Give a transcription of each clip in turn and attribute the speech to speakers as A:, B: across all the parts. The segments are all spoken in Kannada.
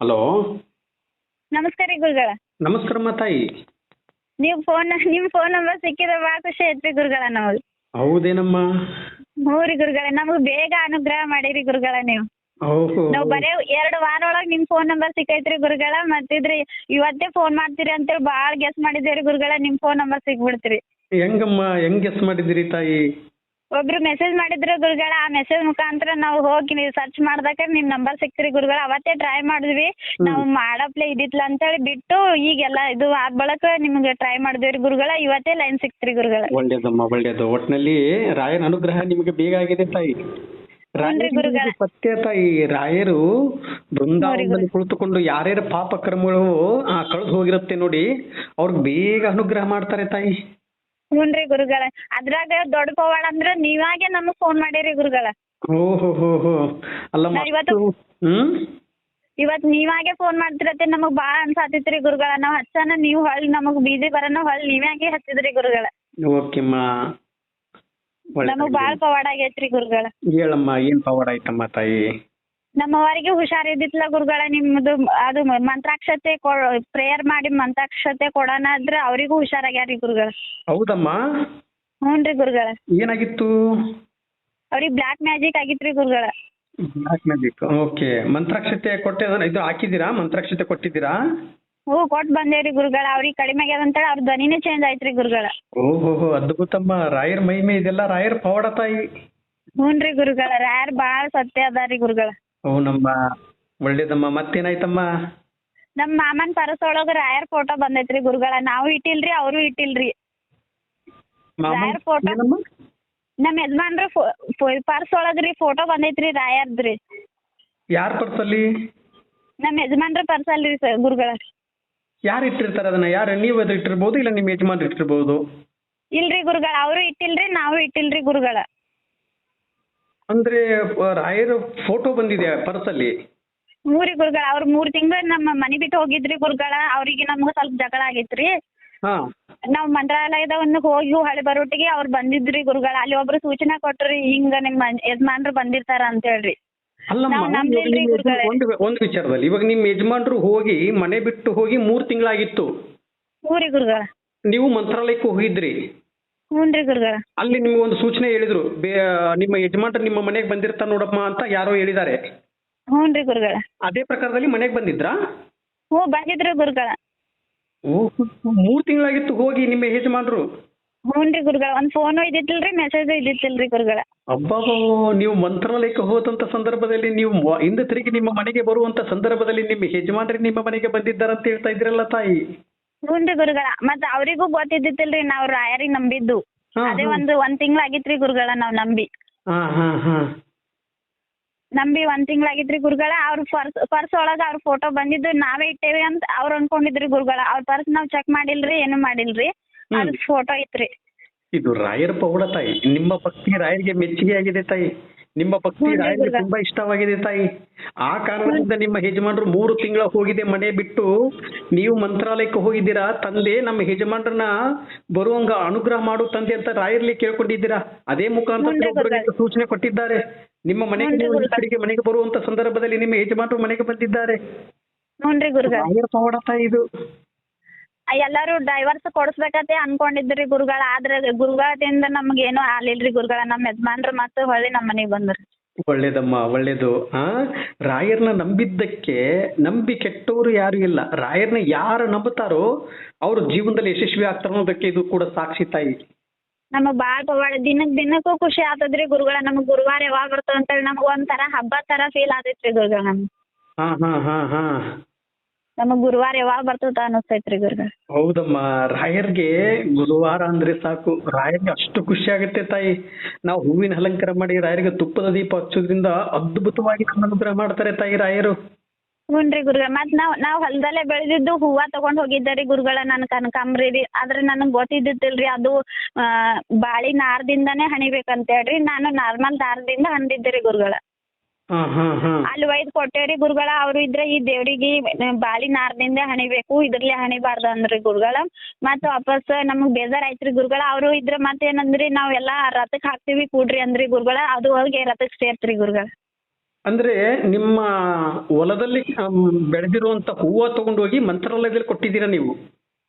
A: ಹಲೋ.
B: ನಮಸ್ಕಾರ ರೀ ಗುರುಗಳ.
A: ನಮಸ್ಕಾರಮ್ಮ ತಾಯಿ.
B: ನೀವು ಫೋನ್ ನಿಮ್ ಫೋನ್ ನಂಬರ್ ಸಿಕ್ಕಿದ್ರೆ ಬಾ ಖುಷಿ ಐತ್ರಿ ಗುರುಗಳ ನಮಗೆ
A: ಹೌದೇನಮ್ಮ?
B: ಹ್ಞೂ ರೀ ಗುರುಗಳ ನಮಗೆ ಬೇಗ ಅನುಗ್ರಹ ಮಾಡಿರಿ ಗುರುಗಳ ನೀವು.
A: ಓಹೋ.
B: ನಾವು ಬರೇ ಎರಡು ವಾರ ಒಳಗ್ ನಿಮ್ ಫೋನ್ ನಂಬರ್ ಸಿಕ್ಕೈತ್ರಿ ಗುರುಗಳ ಮತ್ತಿದ್ರಿ ಇವತ್ತೇ ಫೋನ್ ಮಾಡ್ತೀರಿ ಅಂತೇಳಿ ಭಾಳ ಗೆಸ್ ಮಾಡಿದ್ರಿ ಗುರುಗಳ ನಿಮ್ ಫೋನ್ ನಂಬರ್ ಸಿಕ್ಬಿಡ್ತೀರಿ
A: ಹೆಂಗಮ್ಮ ಹೆಂಗ್ ಗೆಸ್ ಮಾಡಿದಿರಿ ತಾಯಿ?
B: ಒಬ್ರು ಮೆಸೇಜ್ ಮಾಡಿದ್ರು ಗುರುಗಳ ಆ ಮೆಸೇಜ್ ಮುಖಾಂತರ ನಾವು ಹೋಗಿ ನೀವು ಸರ್ಚ್ ಮಾಡ್ದಾಗ ನಿಮ್ ನಂಬರ್ ಸಿಕ್ತ್ರಿ ಗುರುಗಳ ಅವತ್ತೇ ಟ್ರೈ ಮಾಡಿದ್ವಿ. ನಾವು ಮಾಡಪ್ಲೆ ಇದ್ದಿತ್ತಲ್ಲ ಅಂತೇಳಿ ಬಿಟ್ಟು ಈಗೆಲ್ಲ ಇದು ಆದ ಬಳಿಕ ನಿಮ್ಗೆ ಟ್ರೈ ಮಾಡಿದ್ವಿ ಗುರುಗಳ ಇವತ್ತೇ ಲೈನ್ ಸಿಕ್ತ್ರಿ ಗುರುಗಳ.
A: ಒಳ್ಳೇದಮ್ಮ ಒಳ್ಳೇದು. ಒಟ್ನಲ್ಲಿ ರಾಯನ ಅನುಗ್ರಹ ನಿಮಗೆ ಬೇಗ ಆಗಿದೆ ತಾಯಿ. ರಾಯರು ಸತ್ಯ ತಾಯಿ. ರಾಯರು ಬೃಂದಾವನದಲ್ಲಿ ಕುಳಿತುಕೊಂಡು ಯಾರ್ಯಾರ ಪಾಪ ಕರ್ಮಗಳು ಕಳೆದು ಹೋಗಿರುತ್ತೆ ನೋಡಿ ಅವ್ರಿಗೆ ಬೇಗ ಅನುಗ್ರಹ ಮಾಡ್ತಾರೆ ತಾಯಿ.
B: ಹ್ಞೂನ್ರಿ ಗುರುಗಳ. ಅದ್ರಾಗ ದೊಡ್ಡ ಪವಾಡ ಅಂದ್ರ ನೀವಾಗೆ ನಮಗ್ ಫೋನ್ ಮಾಡಿರಿ ಗುರುಗಳ.
A: ಓಹೋಹೋಹೋ. ಅಲ್ಲ
B: ನಾ ಇವತ್ತು-
A: ಹ್ಮ್?
B: ನೀವಾಗೆ ಫೋನ್ ಮಾಡ್ತಿರತ್ತೆ ನಮಗ್ ಬಾಳ ಅನ್ಸಾತಿತ್ರಿ ಗುರುಗಳ. ನಾವ್ ಹಚ್ಚನ ನೀವು ಹೊಳ್ಳಿ ನಮಗ್ ಬೀದಿ ಬರನ ಹೊಳ್ಳಿ ನೀವಾಗೆ ಹಚ್ಚಿದ್ರಿ ಗುರುಗಳ.
A: ಓಕೆಮ್ಮ
B: ನಮಗ್ ಬಾಳ ಪವಾಡ ಆಗೈತ್ರಿ ಗುರುಗಳ.
A: ಹೇಳಮ್ಮ ಏನ್ ಪವಾಡ ಆಯ್ತಮ್ಮ ತಾಯಿ?
B: ನಮ್ಮವರಿಗೆ ಹುಷಾರಿದ್ದಿತ್ಲ ಗುರುಗಳ ನಿಮ್ಮದು ಅದು ಮಂತ್ರಾಕ್ಷತೆ ಪ್ರೇಯರ್ ಮಾಡಿ ಮಂತ್ರಾಕ್ಷತೆ ಕೊಡೋಣ ಆದ್ರ ಅವ್ರಿಗೂ ಹುಷಾರಾಗ್ಯಾರಿ ಗುರುಗಳ.
A: ಹೌದಮ್ಮ.
B: ಹ್ಞೂನ್ರಿ ಗುರುಗಳ.
A: ಏನಾಗಿತ್ತು?
B: ಅವ್ರಿಗೆ ಬ್ಲಾಕ್ ಮ್ಯಾಜಿಕ್ ಆಗಿತ್ರಿ ಗುರುಗಳ.
A: Black magic okay. ಮಂತ್ರಾಕ್ಷತೆ ಕೊಟ್ಟೆ ಇದು ಹಾಕಿದ್ದೀರಾ? ಮಂತ್ರಾಕ್ಷತೆ ಕೊಟ್ಟಿದ್ದೀರಾ?
B: ಓ ಕೊಟ್ ಬಂದೇವ್ರಿ ಗುರುಗಳ. ಅವ್ರಿಗೆ ಕಡಿಮೆ ಆಗ್ಯದ ಅಂತೇಳಿ ಅವ್ರ ಧ್ವನಿನೇ ಚೇಂಜ್ ಆಯ್ತ್ರಿ ಗುರುಗಳ.
A: ಓಹೋ ಅದ್ಭುತಮ್ಮ. ರಾಯರ್ ಮಹಿಮೆ ಇದೆಲ್ಲ ರಾಯರ್ ಪವಾಡ ತಾಯಿ
B: ಹ್ಞೂನ್ರಿ ಗುರುಗಳ. ರಾಯರ್ ಬಾಳ ಸತ್ಯ ಅದಾರಿ ಗುರುಗಳ.
A: ನಮ್ಮ ಒಳ್ಳೇದಮ್ಮ. ಮತ್ತೇನಾಯ್ತಮ್ಮ?
B: ನಮ್ ಮಾಮನ್ ಪರಸ್ ಒಳಗ ರಾಯರ್ ಫೋಟೋ ಬಂದೈತ್ರಿ ಗುರುಗಳ. ನಾವು ಇಟ್ಟಿಲ್ರಿ ಅವರು ಇಟ್ಟಿಲ್ರಿ. ರಾಯರ್ ಫೋಟೋ
A: ಏನಮ್ಮ?
B: ನಮ್ ಯಜಮಾನ್ರ ಪರ್ಸ್ ಒಳಗ್ರಿ ಫೋಟೋ ಬಂದೈತ್ರಿ ರಾಯರ್ದ್ರಿ.
A: ಯಾರ ಪರ್ಸಲ್ಲಿ?
B: ನಮ್ ಯಜಮಾನ್ರ ಪರ್ಸ್ ಅಲ್ರಿ ಸರ್ ಗುರುಗಳ.
A: ಯಾರು ಇಟ್ಟಿರ್ತಾರ ಅದನ್ನ? ಯಾರು? ನೀವು ಅದು ಇಟ್ಟಿರ್ಬೋದು ಇಲ್ಲ ನಿಮ್ಮ ಯಜಮಾನ್ರು ಇಟ್ಟಿರ್ಬೋದು?
B: ಇಲ್ರಿ ಗುರುಗಳ ಅವರು ಇಟ್ಟಿಲ್ರಿ ನಾವು ಇಟ್ಟಿಲ್ರಿ ಗುರುಗಳ.
A: ಅಂದ್ರೆ ರಾಯರ ಫೋಟೋ ಬಂದಿದೆ ಪರ್ಸಲ್ಲಿ?
B: ಮೂರಿ ಗುರುಗಳ ಅವ್ರ ಮೂರ್ ತಿಂಗಳು ನಮ್ಮ ಮನಿ ಬಿಟ್ಟು ಹೋಗಿದ್ರಿ ಗುರುಗಳ ಅವ್ರಿಗೆ ನಮ್ಗ ಸ್ವಲ್ಪ ಜಗಳ ಆಗೈತ್ರಿ.
A: ಹಾ.
B: ನಾವ್ ಮಂತ್ರಾಲಯದ ಒಂದು ಹೋಗಿ ಹಳೆ ಬರೋಟಿಗೆ ಅವ್ರು ಬಂದಿದ್ರಿ ಗುರುಗಳ ಅಲ್ಲಿ ಒಬ್ರು ಸೂಚನೆ ಕೊಟ್ರಿ ಹಿಂಗ ನಿಮ್ಮ ಯಜಮಾನ್ರು ಬಂದಿರ್ತಾರ ಅಂತ ಹೇಳ್ರಿ
A: ಅಲ್ಲಮ್ಮ
B: ನಾವ್
A: ಇವಾಗ
B: ನಂಬ್ಲಿಲ್ರಿ ಗುರುಗಳೇ.
A: ಒಂದು ಒಂದು ವಿಚಾರದಲ್ಲಿ ಇವಾಗ ನಿಮ್ಮ ಯಜಮಾನ್ರು ಹೋಗಿ ಮನೆ ಬಿಟ್ಟು ಹೋಗಿ ಮೂರ್ ತಿಂಗಳಾಗಿತ್ತು.
B: ಮೂರಿ ಗುರುಗಳ.
A: ನೀವು ಮಂತ್ರಾಲಯಕ್ಕೆ ಹೋಗಿದ್ರಿ.
B: ಹ್ಞೂನ್ರಿ ಗುರುಗಳ.
A: ಅಲ್ಲಿ ನಿಮ್ಗೆ ಒಂದು ಸೂಚನೆ ಹೇಳಿದ್ರು ಬೇ ನಿಮ್ಮ ಯಜಮಾನ್ರು ನಿಮ್ಮ ಮನೆಗೆ ಬಂದಿರ್ತಾರ ನೋಡಮ್ಮ ಅಂತ ಯಾರೋ ಹೇಳಿದ್ದಾರೆ.
B: ಹ್ಞೂನ್ರಿ ಗುರುಗಳ.
A: ಅದೇ ಪ್ರಕಾರದಲ್ಲಿ ಮನೆಗೆ ಬಂದಿದ್ರಾ?
B: ಹ್ಞೂ ಬಂದಿದ್ರು ಗುರುಗಳ.
A: ಓಹ್ ಮೂರ್ ತಿಂಗಳಾಗಿತ್ತು ಹೋಗಿ ನಿಮ್ಮ ಯಜಮಾನ್ರು.
B: ಹ್ಞೂನ್ರಿ ಗುರುಗಳ ಒಂದು ಫೋನು ಇದ್ದಿತ್ತಿಲ್ರಿ ಮೆಸೇಜ್ ಇದ್ದಿತ್ತಿಲ್ರಿ ಗುರುಗಳ.
A: ಅಬ್ಬಾಬೋ ನೀವು ಮಂತ್ರಾಲಯಕ್ಕೆ ಹೋದಂತ ಸಂದರ್ಭದಲ್ಲಿ ನೀವು ಮ- ಹಿಂದೆ ತಿರುಗಿ ನಿಮ್ಮ ಮನೆಗೆ ಬರುವಂತ ಸಂದರ್ಭದಲ್ಲಿ ನಿಮ್ಮ ಯಜಮಾನ್ರಿ ನಿಮ್ಮ ಮನೆಗೆ ಬಂದಿದ್ದಾರಂತ ಹೇಳ್ತಾ ಇದ್ರಲ್ಲ ತಾಯಿ.
B: ಹ್ಞೂನ್ರಿ ಗುರುಗಳ ಮತ್ತ್ ಅವ್ರಿಗೂ ಗೊತ್ತಿದ್ದಿತ್ತಿಲ್ರಿ ನಾವ್ ರಾಯರಿಗ್ ನಂಬಿದ್ದು.
A: ಹಾ,
B: ಅದೇ
A: ಒಂದ್
B: ಒಂದು ಒಂದ್ ತಿಂಗ್ಳಾಗಿತ್ರಿ ಗುರುಗಳ ನಾವ್ ನಂಬಿ.
A: ಹಾ ಹಾ ಹಾ.
B: ನಂಬಿ ಒಂದ್ ತಿಂಗ್ಳಾಗಿತ್ರಿ ಗುರುಗಳ ಅವ್ರ ಪರ್ಸ್ ಪರ್ಸ್ ಒಳಗ ಅವ್ರ ಫೋಟೋ ಬಂದಿದ್ದು ನಾವೇ ಇಟ್ಟೇವಿ ಅಂತ ಅವ್ರ ಅನ್ಕೊಂಡಿದ್ರಿ ಗುರುಗಳ. ಅವ್ರ ಪರ್ಸ್ ನಾವ್ ಚೆಕ್ ಮಾಡಿಲ್ರಿ ಏನು ಮಾಡಿಲ್ರಿ ಅದ್ ಫೋಟೋ ಇತ್ರಿ
A: ಇದು ರಾಯರ ಪೌಡ ತಾಯಿ ನಿಮ್ಮ ಭಕ್ತಿ ರಾಯರಿಗೆ ಮೆಚ್ಚುಗೆ ಆಗಿದೆ ತಾಯಿ. ನಿಮ್ಮ ಭಕ್ತಿ ರಾಯರಿಗೆ ತುಂಬಾ ಇಷ್ಟವಾಗಿದೆ ತಾಯಿ. ಆ ಕಾರಣದಿಂದ ನಿಮ್ಮ ಯಜಮಾನರು ಮೂರು ತಿಂಗಳ ಹೋಗಿದೆ ಮನೆ ಬಿಟ್ಟು. ನೀವು ಮಂತ್ರಾಲಯಕ್ಕೆ ಹೋಗಿದ್ದೀರಾ? ತಂದೆ ನಮ್ಮ ಯಜಮಾನರನ್ನ ಬರುವಂಗ ಅನುಗ್ರಹ ಮಾಡು ತಂದೆ ಅಂತ ರಾಯರ್ಲಿ ಕೇಳ್ಕೊಂಡಿದ್ದೀರಾ? ಅದೇ ಮುಖಾಂತರ ಸೂಚನೆ ಕೊಟ್ಟಿದ್ದಾರೆ. ನಿಮ್ಮ ಮನೆಗೆ ಮನೆಗೆ ಬರುವಂತ ಸಂದರ್ಭದಲ್ಲಿ ನಿಮ್ಮ ಯಜಮಾನರು ಮನೆಗೆ ಬಂದಿದ್ದಾರೆ.
B: ಹ್ಞೂನ್ರಿ ಗುರುಗಳ.
A: ರಾಯರ ಪವಾಡ ತಾಯಿ ಇದು.
B: ಎಲ್ಲಾರು ಡೈವರ್ಸ್ ಕೊಡಿಸ್ಬೇಕಂತೆ ಅನ್ಕೊಂಡಿದ್ರಿ ಗುರುಗಳ. ಆದ್ರೆ ಗುರುಗಳದಿಂದ ನಮ್ಗೆ ಏನೂ ಆಗ್ಲಿಲ್ರಿ ಗುರುಗಳ. ನಮ್ಮ ಯಜಮಾನ್ರು ಮತ್ತೆ ಹೊಳ್ಳಿ ನಮ್ಮ ಮನೆಗೆ ಬಂದ್ರಿ.
A: ಒಳ್ಳೇದಮ್ಮ ಒಳ್ಳೇದು. ಆ? ರಾಯರ್ನ ನಂಬಿದ್ದಕ್ಕೆ ನಂಬಿ ಕೆಟ್ಟವರು ಯಾರು ಇಲ್ಲ. ರಾಯರ್ನ ಯಾರು ನಂಬುತ್ತಾರೋ ಅವ್ರ ಜೀವನದಲ್ಲಿ ಯಶಸ್ವಿ ಆಗ್ತಾರ ಅನ್ನೋದಕ್ಕೆ ಇದು ಕೂಡ ಸಾಕ್ಷಿ ತಾಯಿ.
B: ನಮಗ್ ಬಾಳ ಪವಾಡ. ದಿನಕ್ ದಿನಕ್ಕೂ ಖುಷಿ ಆತದ್ರಿ ಗುರುಗಳ. ನಮಗ್ ಗುರುವಾರ ಯಾವಾಗ ಬರ್ತದ ಅಂತೇಳಿ ನಮಗ್ ಒಂಥರ ಹಬ್ಬ ತರ ಫೀಲ್ ಆತೈತ್ರಿ ಗುರುಗಳ ನಮ್ಗೆ.
A: ಹಾ ಹಾ ಹಾ ಹಾ.
B: ನಮಗ್ ಗುರುವಾರ ಯಾವಾಗ ಬರ್ತದ ಅನಸ್ತೈತ್ರಿ ಗುರುಗ
A: ಹೌದಮ್ಮ ರಾಯರ್ಗೆ ಗುರುವಾರ ಅಂದ್ರೆ ಸಾಕು. ರಾಯರ್ಗೆ ಅಷ್ಟು ಖುಷಿ ಆಗುತ್ತೆ ತಾಯಿ. ನಾವು ಹೂವಿನ ಅಲಂಕಾರ ಮಾಡಿ ರಾಯರಿಗೆ ತುಪ್ಪದ ದೀಪ ಹಚ್ಚೋದ್ರಿಂದ ಅದ್ಭುತವಾಗಿ ನಮ್ಮ ಅನುಗ್ರಹ ಮಾಡ್ತಾರೆ ತಾಯಿ ರಾಯರು.
B: ಹುನ್ರಿ ಗುರುಗಳ ಮತ್ ನಾವ್ ನಾವ್ ಹೊಲದಲ್ಲೇ ಬೆಳೆದಿದ್ದು ಹೂವಾ ತಗೊಂಡ್ ಹೋಗಿದ್ದಾರಿ ಗುರುಗಳ ನನ್ ಕನಕಾಂಬ್ರಿ ರೀ. ಆದ್ರೆ ನನಗ್ ಗೊತ್ತಿದ್ದಿತ್ತಿಲ್ರಿ ಅದು ಆ ಬಾಳಿ ನಾರ್ದಿಂದಾನೇ ಹಣಿಬೇಕಂತ ಹೇಳ್ರಿ ನಾನು ನಾರ್ಮಲ್ ದಾರದಿಂದ ರೀ ಗುರುಗಳ. ಅಲ್ಲಿ ಒಯ್ದು ಕೊಟ್ಟೇವ್ರಿ ಗುರುಗಳ ಅವ್ರು ಇದ್ರೆ ಈ ದೇವ್ರಿಗೆ ಬಾಳಿ ನಾರದಿಂದ ಹಣಿಬೇಕು ಇದ್ರಲ್ಲೇ ಹಣಿಬಾರ್ದು ಅಂದ್ರಿ ಗುರುಗಳ. ಮತ್ತ್ ವಾಪಸ್ ನಮಗ್ ಬೇಜಾರ್ ಆಯ್ತ್ರಿ ಗುರುಗಳ ಅವ್ರು ಇದ್ರ ಮತ್ತೇನಂದ್ರಿ ನಾವ್ ಎಲ್ಲಾ ರಥಕ್ ಹಾಕ್ತಿವಿ ಕೂಡ್ರಿ ಅಂದ್ರಿ ಗುರುಗಳ ಅದು ಹೋಗಿ ರಥಕ್ ಸೇರ್ತ್ರಿ ಗುರುಗಳ.
A: ಅಂದ್ರೆ ನಿಮ್ಮ ಹೊಲದಲ್ಲಿ ಬೆಳೆದಿರುವಂತ ಹೂವ ತಗೊಂಡೋಗಿ ಮಂತ್ರಾಲಯದಲ್ಲಿ ಕೊಟ್ಟಿದ್ದೀರಾ ನೀವು?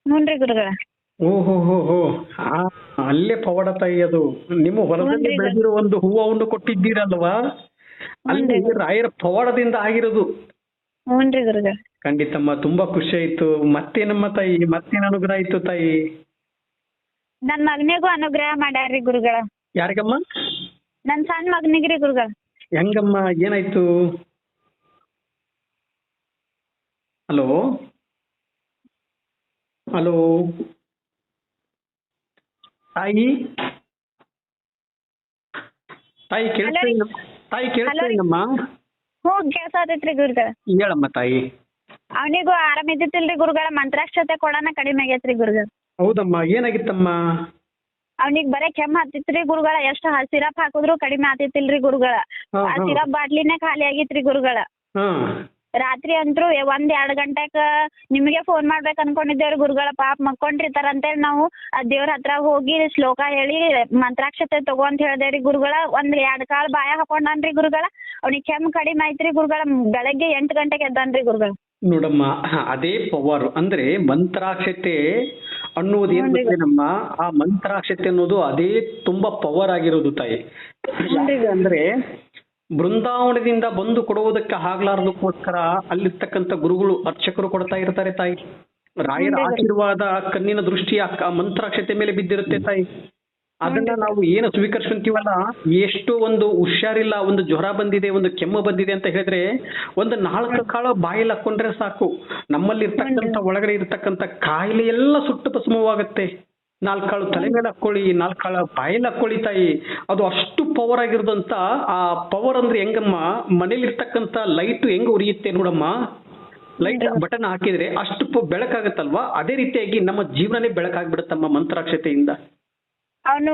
B: ಹ್ಞೂನ್ರಿ ಗುರುಗಳ.
A: ಓಹೋ ಹೋ ಅಲ್ಲೇ ಪವಾಡ ತಾಯಿ ಅದು. ನಿಮ್ಮ ಹೊಲದಲ್ಲಿ ಬೆಳೆದಿರೋ ಒಂದು ಹೂವವನ್ನು ಕೊಟ್ಟಿದ್ದೀರಲ್ವಾ? ಅಲ್ಲಿ. ರಾಯರ ಪವಾಡದಿಂದ ಆಗಿರೋದು.
B: ಹ್ಞೂನ್ರಿ ಗುರುಗಳ
A: ಖಂಡಿತಮ್ಮ ತುಂಬಾ ಖುಷಿ ಆಯ್ತು. ಮತ್ತೇನಮ್ಮ ತಾಯಿ? ಮತ್ತೇನ್ ಅನುಗ್ರಹ ಆಯ್ತು ತಾಯಿ?
B: ನನ್ನ ಮಗನಿಗೂ ಅನುಗ್ರಹ ಮಾಡ್ಯಾರ್ರಿ ಗುರುಗಳ.
A: ಯಾರಿಗಮ್ಮ?
B: ನನ್ನ ಸಣ್ಣ ಮಗನಿಗೆ ರೀ ಗುರುಗಳ.
A: ಹೆಂಗಮ್ಮ? ಏನಾಯ್ತು? ಹಲೋ? ಹಲೋ? ತಾಯಿ? ತಾಯಿ ಕೇಳಿಸ್ತಾ ತಾಯಿ. ಇಲ್ಲಮ್ಮ
B: ಹ್ಞೂ ಗುರುಗಳ.
A: ಹೇಳಮ್ಮ ತಾಯಿ.
B: ಅವನಿಗೂ ಆರಾಮ ಇದ್ದಿತ್ತಿಲ್ರಿ ಗುರುಗಳ ಮಂತ್ರಾಕ್ಷತೆ ಕೊಡೋಣ ಕಡಿಮೆ ಆಗೈತ್ರಿ ಗುರುಗಳ.
A: ಹೌದಮ್ಮ ಏನಾಗಿತ್ತಮ್ಮ?
B: ಅವ್ನಿಗ್ ಬರೇ ಕೆಮ್ಮ ಹತ್ತಿತ್ರಿ ಗುರುಗಳ ಎಷ್ಟ್ ಸಿರಪ್ ಹಾಕಿದ್ರು ಕಡಿಮೆ ಆತಿತ್ತಿಲ್ರಿ ಗುರುಗಳ. ಆ. ಸಿರಪ್ ಬಾಟ್ಲಿನೇ ಖಾಲಿ ಆಗಿತ್ರಿ ಗುರುಗಳ. ರಾತ್ರಿ ಅಂತೂ ಒಂದ್ ಎರಡ್ ಗಂಟೆಕ ನಿಮಗೆ ಫೋನ್ ಮಾಡ್ಬೇಕು ಅನ್ಕೊಂಡಿದ್ದೇವ್ರಿ ಗುರುಗಳ. ಪಾಪ ಮಕ್ಕೊಂಡಿರ್ತಾರ ಅಂತೇಳಿ ನಾವು ಆ ದೇವ್ರ ಹತ್ರ ಹೋಗಿ ಶ್ಲೋಕ ಹೇಳಿ ಮಂತ್ರಾಕ್ಷತೆ ತಗೋ ಅಂತ ಹೇಳ್ದೇವ್ರಿ ಗುರುಗಳ. ಒಂದ್ ಎರಡ್ ಕಾಲ್ ಬಾಯ ಹಾಕೊಂಡಾನ್ರಿ ಗುರುಗಳ. ಅವ್ನಿಗೆ ಕೆಮ್ಮು ಕಡಿಮೆ ಆಯ್ತ್ರಿ ಗುರುಗಳ. ಬೆಳಗ್ಗೆ ಎಂಟ್ ಗಂಟೆಗೆ ಎದ್ದಾನ್ರಿ ಗುರುಗಳ.
A: ನೋಡಮ್ಮ ಅದೇ ಪವರ್ ಅಂದ್ರೆ ಮಂತ್ರಾಕ್ಷತೆ ಅನ್ನೋದು ಏನ್ ನಮ್ಮ? ಆ ಮಂತ್ರಾಕ್ಷತೆ ಅನ್ನೋದು ಅದೇ ತುಂಬಾ ಪವರ್ ಆಗಿರೋದು ತಾಯಿ. ಅಂದ್ರೆ ಬೃಂದಾವನದಿಂದ ಬಂದು ಕೊಡುವುದಕ್ಕೆ ಆಗ್ಲಾರದಕ್ಕೋಸ್ಕರ ಅಲ್ಲಿರ್ತಕ್ಕಂಥ ಗುರುಗಳು ಅರ್ಚಕರು ಕೊಡ್ತಾ ಇರ್ತಾರೆ ತಾಯಿ. ರಾಯರ ಆಶೀರ್ವಾದ ಕಣ್ಣಿನ ದೃಷ್ಟಿ ಆ ಮಂತ್ರಾಕ್ಷತೆ ಮೇಲೆ ಬಿದ್ದಿರುತ್ತೆ ತಾಯಿ. ಅದನ್ನ ನಾವು ಏನು ಸ್ವೀಕರಿಸ್ಕೊಂತೀವಲ್ಲ ಎಷ್ಟು ಒಂದು ಹುಷಾರಿಲ್ಲ ಒಂದು ಜ್ವರ ಬಂದಿದೆ ಒಂದು ಕೆಮ್ಮು ಬಂದಿದೆ ಅಂತ ಹೇಳಿದ್ರೆ ಒಂದು ನಾಲ್ಕು ಕಾಲ ಬಾಯಲ್ಲಿ ಹಾಕೊಂಡ್ರೆ ಸಾಕು. ನಮ್ಮಲ್ಲಿ ಇರ್ತಕ್ಕಂಥ ಒಳಗಡೆ ಇರ್ತಕ್ಕಂಥ ಕಾಯಿಲೆ ಎಲ್ಲ ಸುಟ್ಟು ಭಸ್ಮವಾಗುತ್ತೆ. ನಾಲ್ಕು ಕಾಳು ತಲೆ ಮೇಲೆ ಹಾಕೊಳ್ಳಿ ನಾಲ್ಕು ಬಾಯಲ್ಲಿ ಹಾಕೊಳ್ಳಿ ತಾಯಿ. ಅದು ಅಷ್ಟು ಪವರ್ ಆಗಿರೋದಂತ ಆ ಪವರ್ ಅಂದ್ರೆ ಹೆಂಗಮ್ಮ? ಮನೇಲಿ ಇರ್ತಕ್ಕಂಥ ಲೈಟ್ ಹೆಂಗ್ ಉರಿಯುತ್ತೆ ನೋಡಮ್ಮ? ಲೈಟ್ ಬಟನ್ ಹಾಕಿದ್ರೆ ಅಷ್ಟು ಬೆಳಕಾಗತ್ತಲ್ವಾ? ಅದೇ ರೀತಿಯಾಗಿ ನಮ್ಮ ಜೀವನನೇ ಬೆಳಕಾಗ್ಬಿಡುತ್ತಮ್ಮ ಮಂತ್ರಾಕ್ಷತೆಯಿಂದ.
B: ಅವನು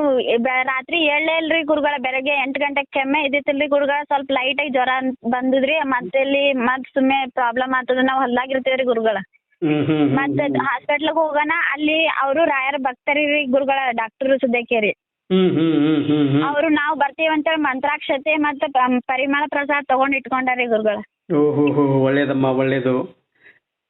B: ರಾತ್ರಿ ಏಳೇ ಇಲ್ರಿ ಗುರುಗಳ ಬೆಳಗ್ಗೆ ಎಂಟು ಗಂಟೆಗೆ ಕೆಮ್ಮೆ, ಇದ್ದಿತ್ತಿಲ್ರಿ ಗುರುಗಳ ಸ್ವಲ್ಪ ಲೈಟ್ ಆಗಿ ಜ್ವರ ಬಂದಿದ್ರಿ ಮತ್ತೆ ಇಲ್ಲಿ ಮತ್ ಸುಮ್ಮನೆ ಪ್ರಾಬ್ಲಮ್ ಆಗ್ತದ, ನಾವು ಹೊಲ್ದಾಗಿರ್ತೇವ್ರಿ ಗುರುಗಳ.
A: ಹ್ಮ್ ಹ್ಮ್ ಹ್ಮ್
B: ಮತ್ತೆ ಹಾಸ್ಪಿಟ್ಲಿಗೆ ಹೋಗೋಣ ಅಲ್ಲಿ ಅವರು ರಾಯರ ಭಕ್ತರಿ ಗುರುಗಳ ಡಾಕ್ಟರ್
A: ಹ್ಮ್
B: ಅವರು ನಾವು ಬರ್ತೀವಿ ಅಂತ ಮಂತ್ರಾಕ್ಷತೆ ಮತ್ತೆ ಪರಿಮಳ ಪ್ರಸಾದ ತಗೊಂಡ್ ಇಟ್ಕೊಂಡಾರಿ ಗುರುಗಳ.
A: ಓಹೋ ಒಳ್ಳೇದಮ್ಮ ಒಳ್ಳೇದು.